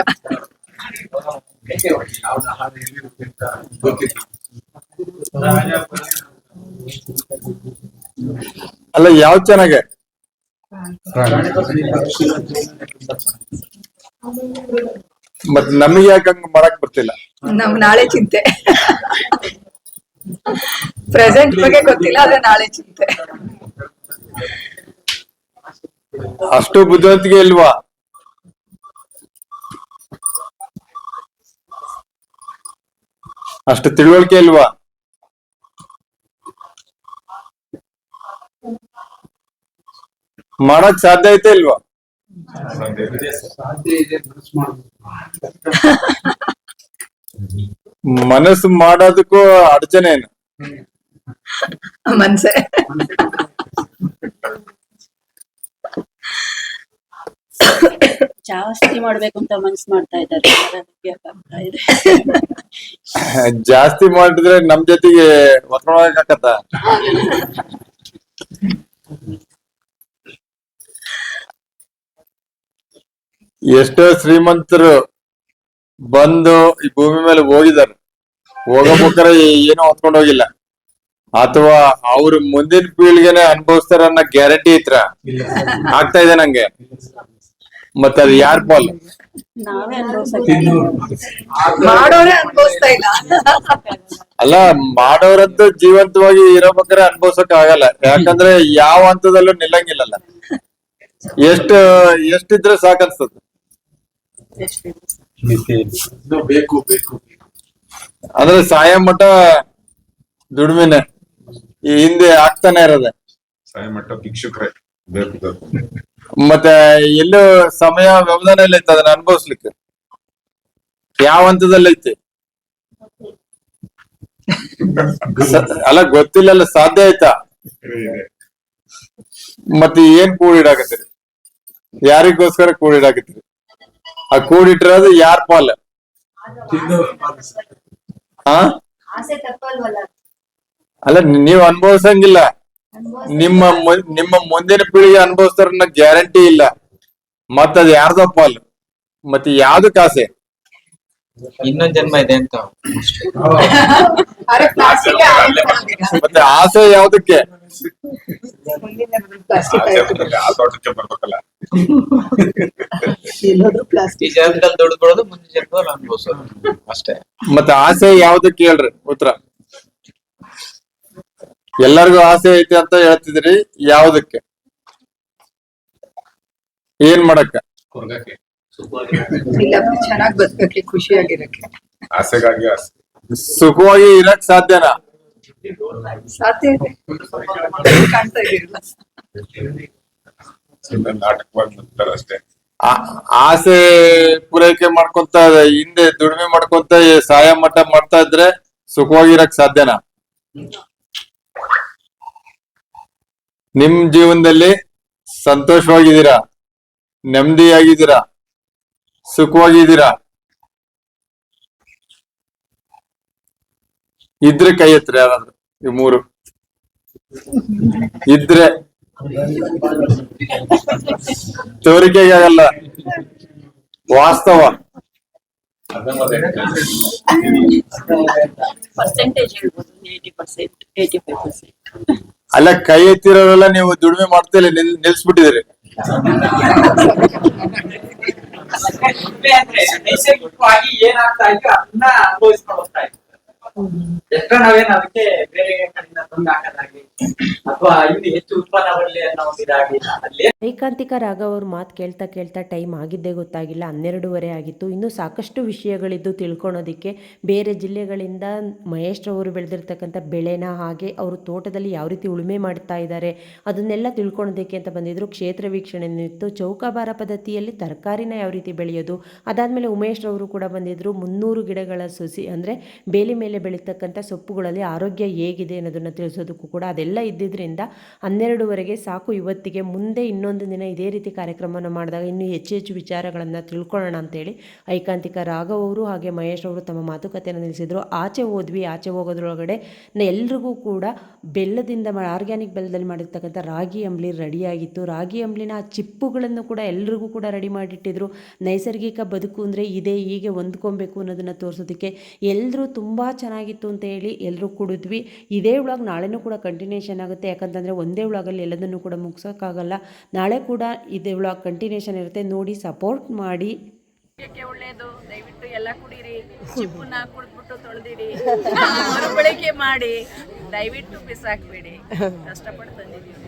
ಅಲ್ಲ ಯಾವ ಚೆನ್ನಾಗೆ? ಮತ್ ನಮಗೆ ಯಾಕೆ ಹಂಗ ಮಾಡಕ್ ಬರ್ತಿಲ್ಲ? ನಮ್ ನಾಳೆ ಚಿಂತೆ. ಪ್ರೆಸೆಂಟ್ ಬಗ್ಗೆ ಗೊತ್ತಿಲ್ಲ ಆದ್ರೆ ನಾಳೆ ಚಿಂತೆ. ಅಷ್ಟು ಬುದ್ಧಿವಂತಿಕೆ ಇಲ್ವಾ? ಅಷ್ಟು ತಿಳುವಳಿಕೆ ಇಲ್ವಾ? ಮಾಡಕ್ ಸಾಧ್ಯ ಐತೆ ಇಲ್ವಾ? ಮನಸ್ಸು ಮಾಡೋದಕ್ಕೂ ಅಡಚಣೆ ಏನು? ಮನ್ಸೆ. ಜಾಸ್ತಿ ಮಾಡ್ಬೇಕು ಅಂತ ಮನ್ಸ್ ಮಾಡ್ತಾ ಇದ್ದಾರೆ. ಅದಕ್ಕೆ ಆಗ್ತಾ ಇದೆ. ಜಾಸ್ತಿ ಮಾಡಿದ್ರೆ ನಮ್ ಜೊತೆಗೆ ಹೊತ್ಕೊಳಕತ್ತ ಎಷ್ಟೋ ಶ್ರೀಮಂತರು ಬಂದು ಈ ಭೂಮಿ ಮೇಲೆ ಹೋಗಿದ್ದಾರೆ. ಹೋಗಬೇಕಾರೆ ಏನೋ ಹೊತ್ಕೊಂಡು ಹೋಗಿಲ್ಲ. ಅಥವಾ ಅವ್ರ ಮುಂದಿನ ಪೀಳಿಗೆನೆ ಅನುಭವಿಸ್ತಾರ ಅನ್ನೋ ಗ್ಯಾರಂಟಿ ಇತ್ರ? ಆಗ್ತಾ ಇದೆ ನಂಗೆ. ಮತ್ತೆ ಅದು ಯಾರ ಪಾಲ್? ಅಲ್ಲ ಮಾಡೋರಂತೂ ಜೀವಂತವಾಗಿ ಇರೋಬೇಕಾದ್ರೆ ಅನ್ಭವ್ಸಕ್ ಆಗಲ್ಲ ಯಾಕಂದ್ರೆ ಯಾವ ಹಂತದಲ್ಲೂ ನಿಲ್ಲಂಗಿಲ್ಲಲ್ಲ. ಎಷ್ಟು ಎಷ್ಟಿದ್ರೆ ಸಾಕನ್ಸ್ತದ ಬೇಕು ಬೇಕು. ಅಂದ್ರೆ ಸಾಯ ಮಠ ದುಡಿಮೆನೆ. ಈ ಹಿಂದೆ ಆಗ್ತಾನೆ ಇರೋದೆ. ಸಾಯ ಮಠ ಭಿಕ್ಷುಕ್ರೆ. ಬೇಕು ಬೇಕು. ಮತ್ತೆ ಎಲ್ಲೂ ಸಮಯ ವ್ಯವಧಾನ ಇಲ್ಲ ಐತೆ ಅದನ್ನ ಅನುಭವಿಸ್ಲಿಕ್ಕೆ. ಯಾವ ಹಂತದಲ್ಲಿ ಐತಿ? ಅಲ್ಲ ಗೊತ್ತಿಲ್ಲಲ್ಲ ಸಾಧ್ಯ ಆಯ್ತಾ? ಮತ್ತೆ ಏನ್ ಕೂಡಿಡಾಕತ್ತೀರಿ? ಯಾರಿಗೋಸ್ಕರ ಕೂಡಿಡಾಕತ್ತೀರಿ? ಆ ಕೂಡಿಟ್ಟಿರೋದು ಯಾರ್ ಪಾಲ್? ಅಲ್ಲ ನೀವ್ ಅನುಭವಿಸಂಗಿಲ್ಲ. ನಿಮ್ಮ ನಿಮ್ಮ ಮುಂದಿನ ಪೀಳಿಗೆ ಅನುಭವಿಸ್ತಾರ ಗ್ಯಾರಂಟಿ ಇಲ್ಲ. ಮತ್ತದ್ ಯಾರ್ದೋ ಪಾಲ್. ಮತ್ತೆ ಯಾವ್ದು ಕಾಸೆ? ಇನ್ನೊಂದ್ ಜನ್ಮ ಇದೆ ಅಂತ. ಮತ್ತೆ ಆಸೆ ಯಾವ್ದಕ್ಕೆ? ದುಡ್ಡು ಕೊಡೋದು ಮುಂದಿನ ಅನುಭವಿಸೋದು. ಅಷ್ಟೇ. ಮತ್ತೆ ಆಸೆ ಯಾವ್ದಕ್ಕೆ ಹೇಳ್ರಿ ಉತ್ತರ. ಎಲ್ಲರಿಗೂ ಆಸೆ ಐತಿ ಅಂತ ಹೇಳ್ತಿದ್ರಿ ಯಾವ್ದಕ್ಕೆ? ಏನ್ ಮಾಡಕ್ಕ? ಕೊರ್ಗಕ್ಕೆ. ಇಲ್ಲ ಚೆನ್ನಾಗ್ ಬದುಕಕ್ಕೆ ಖುಷಿಯಾಗಿರಕ್ಕೆ. ಆಸೆಗಾಗಿ ಆಸೆ. ಸುಖವಾಗಿ ಇರಕ್ ಸಾಧ್ಯನಾ? ಸಾಧ್ಯ ಇದೆ. ಕಾಣ್ತಾ ಇದೀರಲ್ಲ ಸುಮ್ಮನೆ ನಾಟಕವಾಗಿ ಬರ್ತಾರೆ ಅಷ್ಟೇ. ಆ- ಆಸೆ ಪೂರೈಕೆ ಮಾಡ್ಕೊಂತ ಹಿಂದೆ ದುಡಿಮೆ ಮಾಡ್ಕೊಂತ ಸಹಾಯ ಮಟ್ಟ ಮಾಡ್ತಾ ಇದ್ರೆ ಸುಖವಾಗಿರಕ್ ಸಾಧ್ಯನಾ? ನಿಮ್ ಜೀವನದಲ್ಲಿ ಸಂತೋಷವಾಗಿದ್ದೀರಾ? ನೆಮ್ಮದಿಯಾಗಿದ್ದೀರಾ? ಸುಖವಾಗಿದ್ದೀರಾ? ಇದ್ರೆ ಕೈ ಎತ್ರಿ ಯಾರಾದ್ರು, ಈ ಮೂರು. ಇದ್ರೆ. ತೋರಿಕೆಗೆ ಆಗಲ್ಲ ವಾಸ್ತವ. ಪರ್ಸೆಂಟೇಜ್ ಹೇಳ್ಬೋದು eighty percent eighty five percent ಅಲ್ಲ, ಕೈ ಎತ್ತಿರೋರೆಲ್ಲ ನೀವು ದುಡಿಮೆ ಮಾಡ್ತಿಲ್ಲ ನಿಲ್ ನಿಲ್ಸ್ಬಿಟ್ಟಿದ್ರಿ ನೈಸರ್ಗಿಕವಾಗಿ ಏನಾಗ್ತಾ ಇತ್ತು, ಅದನ್ನ ಅನುಭವಿಸ್ಕೊಂಡು ಹೋಗ್ತಾ ಇತ್ತು. ಎಷ್ಟೋ ನಾವೇನು ಅದಕ್ಕೆ ಬೇರೆ ಕಡೆಯಿಂದ ತಂದು ಹಾಕೋದಾಗ್ಲಿ, ಅಥವಾ ಇಲ್ಲಿ ಹೆಚ್ಚು ಉತ್ಪನ್ನ ಬರಲಿ ಅನ್ನೋ ಒಂದು ಇದಾಗ್ಲಿ, ಅಲ್ಲಿ ಏಕಾಂತಿಕ ರಾಘವ್ ಅವ್ರ ಮಾತು ಕೇಳ್ತಾ ಕೇಳ್ತಾ ಟೈಮ್ ಆಗಿದ್ದೇ ಗೊತ್ತಾಗಿಲ್ಲ, ಹನ್ನೆರಡೂವರೆ ಆಗಿತ್ತು. ಇನ್ನೂ ಸಾಕಷ್ಟು ವಿಷಯಗಳಿದ್ದು ತಿಳ್ಕೊಳೋದಕ್ಕೆ ಬೇರೆ ಜಿಲ್ಲೆಗಳಿಂದ ಮಹೇಶ್ರವರು ಬೆಳೆದಿರ್ತಕ್ಕಂಥ ಬೆಳೆನ ಹಾಗೆ ಅವರು ತೋಟದಲ್ಲಿ ಯಾವ ರೀತಿ ಉಳುಮೆ ಮಾಡ್ತಾ ಇದ್ದಾರೆ ಅದನ್ನೆಲ್ಲ ತಿಳ್ಕೊಳೋದಕ್ಕೆ ಅಂತ ಬಂದಿದ್ರು. ಕ್ಷೇತ್ರ ವೀಕ್ಷಣೆ ಇತ್ತು ಚೌಕಾಬಾರ ಪದ್ಧತಿಯಲ್ಲಿ ತರಕಾರಿನ ಯಾವ ರೀತಿ ಬೆಳೆಯೋದು, ಅದಾದಮೇಲೆ ಉಮೇಶ್ ರವರು ಕೂಡ ಬಂದಿದ್ದರು ಮುನ್ನೂರು ಗಿಡಗಳ ಸೊಸಿ ಅಂದರೆ ಬೇಲಿ ಮೇಲೆ ಬೆಳೀತಕ್ಕಂಥ ಸೊಪ್ಪುಗಳಲ್ಲಿ ಆರೋಗ್ಯ ಹೇಗಿದೆ ಅನ್ನೋದನ್ನು ತಿಳಿಸೋದಕ್ಕೂ ಕೂಡ ಅದೆಲ್ಲ ಇದ್ದಿದ್ದರಿಂದ ಹನ್ನೆರಡುವರೆಗೆ ಸಾಕು, ಇವತ್ತಿಗೆ ಮುಂದೆ ಇನ್ನೊಂದು ದಿನ ಇದೇ ರೀತಿ ಕಾರ್ಯಕ್ರಮವನ್ನು ಮಾಡಿದಾಗ ಇನ್ನೂ ಹೆಚ್ಚು ಹೆಚ್ಚು ವಿಚಾರಗಳನ್ನು ತಿಳ್ಕೊಳ್ಳೋಣ ಅಂತೇಳಿ ಐಕಾಂತಿಕ ರಾಘವ್ ಅವರು ಹಾಗೆ ಮಹೇಶ್ ಅವರು ತಮ್ಮ ಮಾತುಕತೆಯನ್ನು ನಿಲ್ಲಿಸಿದರು. ಆಚೆ ಹೋದ್ವಿ, ಆಚೆ ಹೋಗೋದ್ರೊಳಗಡೆ ಎಲ್ಲರಿಗೂ ಕೂಡ ಬೆಲ್ಲದಿಂದ ಆರ್ಗ್ಯಾನಿಕ್ ಬೆಲ್ಲದಲ್ಲಿ ಮಾಡಿರ್ತಕ್ಕಂಥ ರಾಗಿ ಅಂಬ್ಲಿ ರೆಡಿಯಾಗಿತ್ತು. ರಾಗಿ ಅಂಬ್ಲಿನ ಚಿಪ್ಪುಗಳನ್ನು ಕೂಡ ಎಲ್ರಿಗೂ ಕೂಡ ರೆಡಿ ಮಾಡಿಟ್ಟಿದ್ರು. ನೈಸರ್ಗಿಕ ಬದುಕು ಅಂದರೆ ಇದೆ, ಹೀಗೆ ಹೊಂದ್ಕೊಬೇಕು ಅನ್ನೋದನ್ನು ತೋರಿಸೋದಕ್ಕೆ ಎಲ್ಲರೂ ತುಂಬ ಚೆನ್ನಾಗಿತ್ತು ಅಂತ ಹೇಳಿ ಎಲ್ಲರೂ ಕುಡಿದ್ವಿ. ಇದೇ ವ್ಲಾಗ್ ನಾಳೆನೂ ಕೂಡ ಕಂಟಿನ್ಯೂಷನ್ ಆಗುತ್ತೆ. ಯಾಕಂತಂದರೆ ಒಂದೇ ವ್ಲಾಗಲ್ಲಿ ಎಲ್ಲದನ್ನು ಕೂಡ ಮುಗಿಸೋಕ್ಕಾಗಲ್ಲ. ನಾಳೆ ಕೂಡ ಇದೇ ವ್ಲಾಗ್ ಕಂಟಿನ್ಯೂಷನ್ ಇರುತ್ತೆ. ನೋಡಿ ಸಪೋರ್ಟ್ ಮಾಡಿ. ಒಳ್ಳೇದು. ದಯವಿಟ್ಟು ಎಲ್ಲ ಕುಡೀರಿ. ಚಿಪ್ಪನ್ನ ಕುಡಿದ್ಬಿಟ್ಟು ತೊಳೆದಿಡಿ ಮರುಬಳಕೆ ಮಾಡಿ. ದಯವಿಟ್ಟು ಬಿಸಾಕ್ಬೇಡಿ. ಕಷ್ಟಪಟ್ಟು ತಂದಿದ್ದೀವಿ.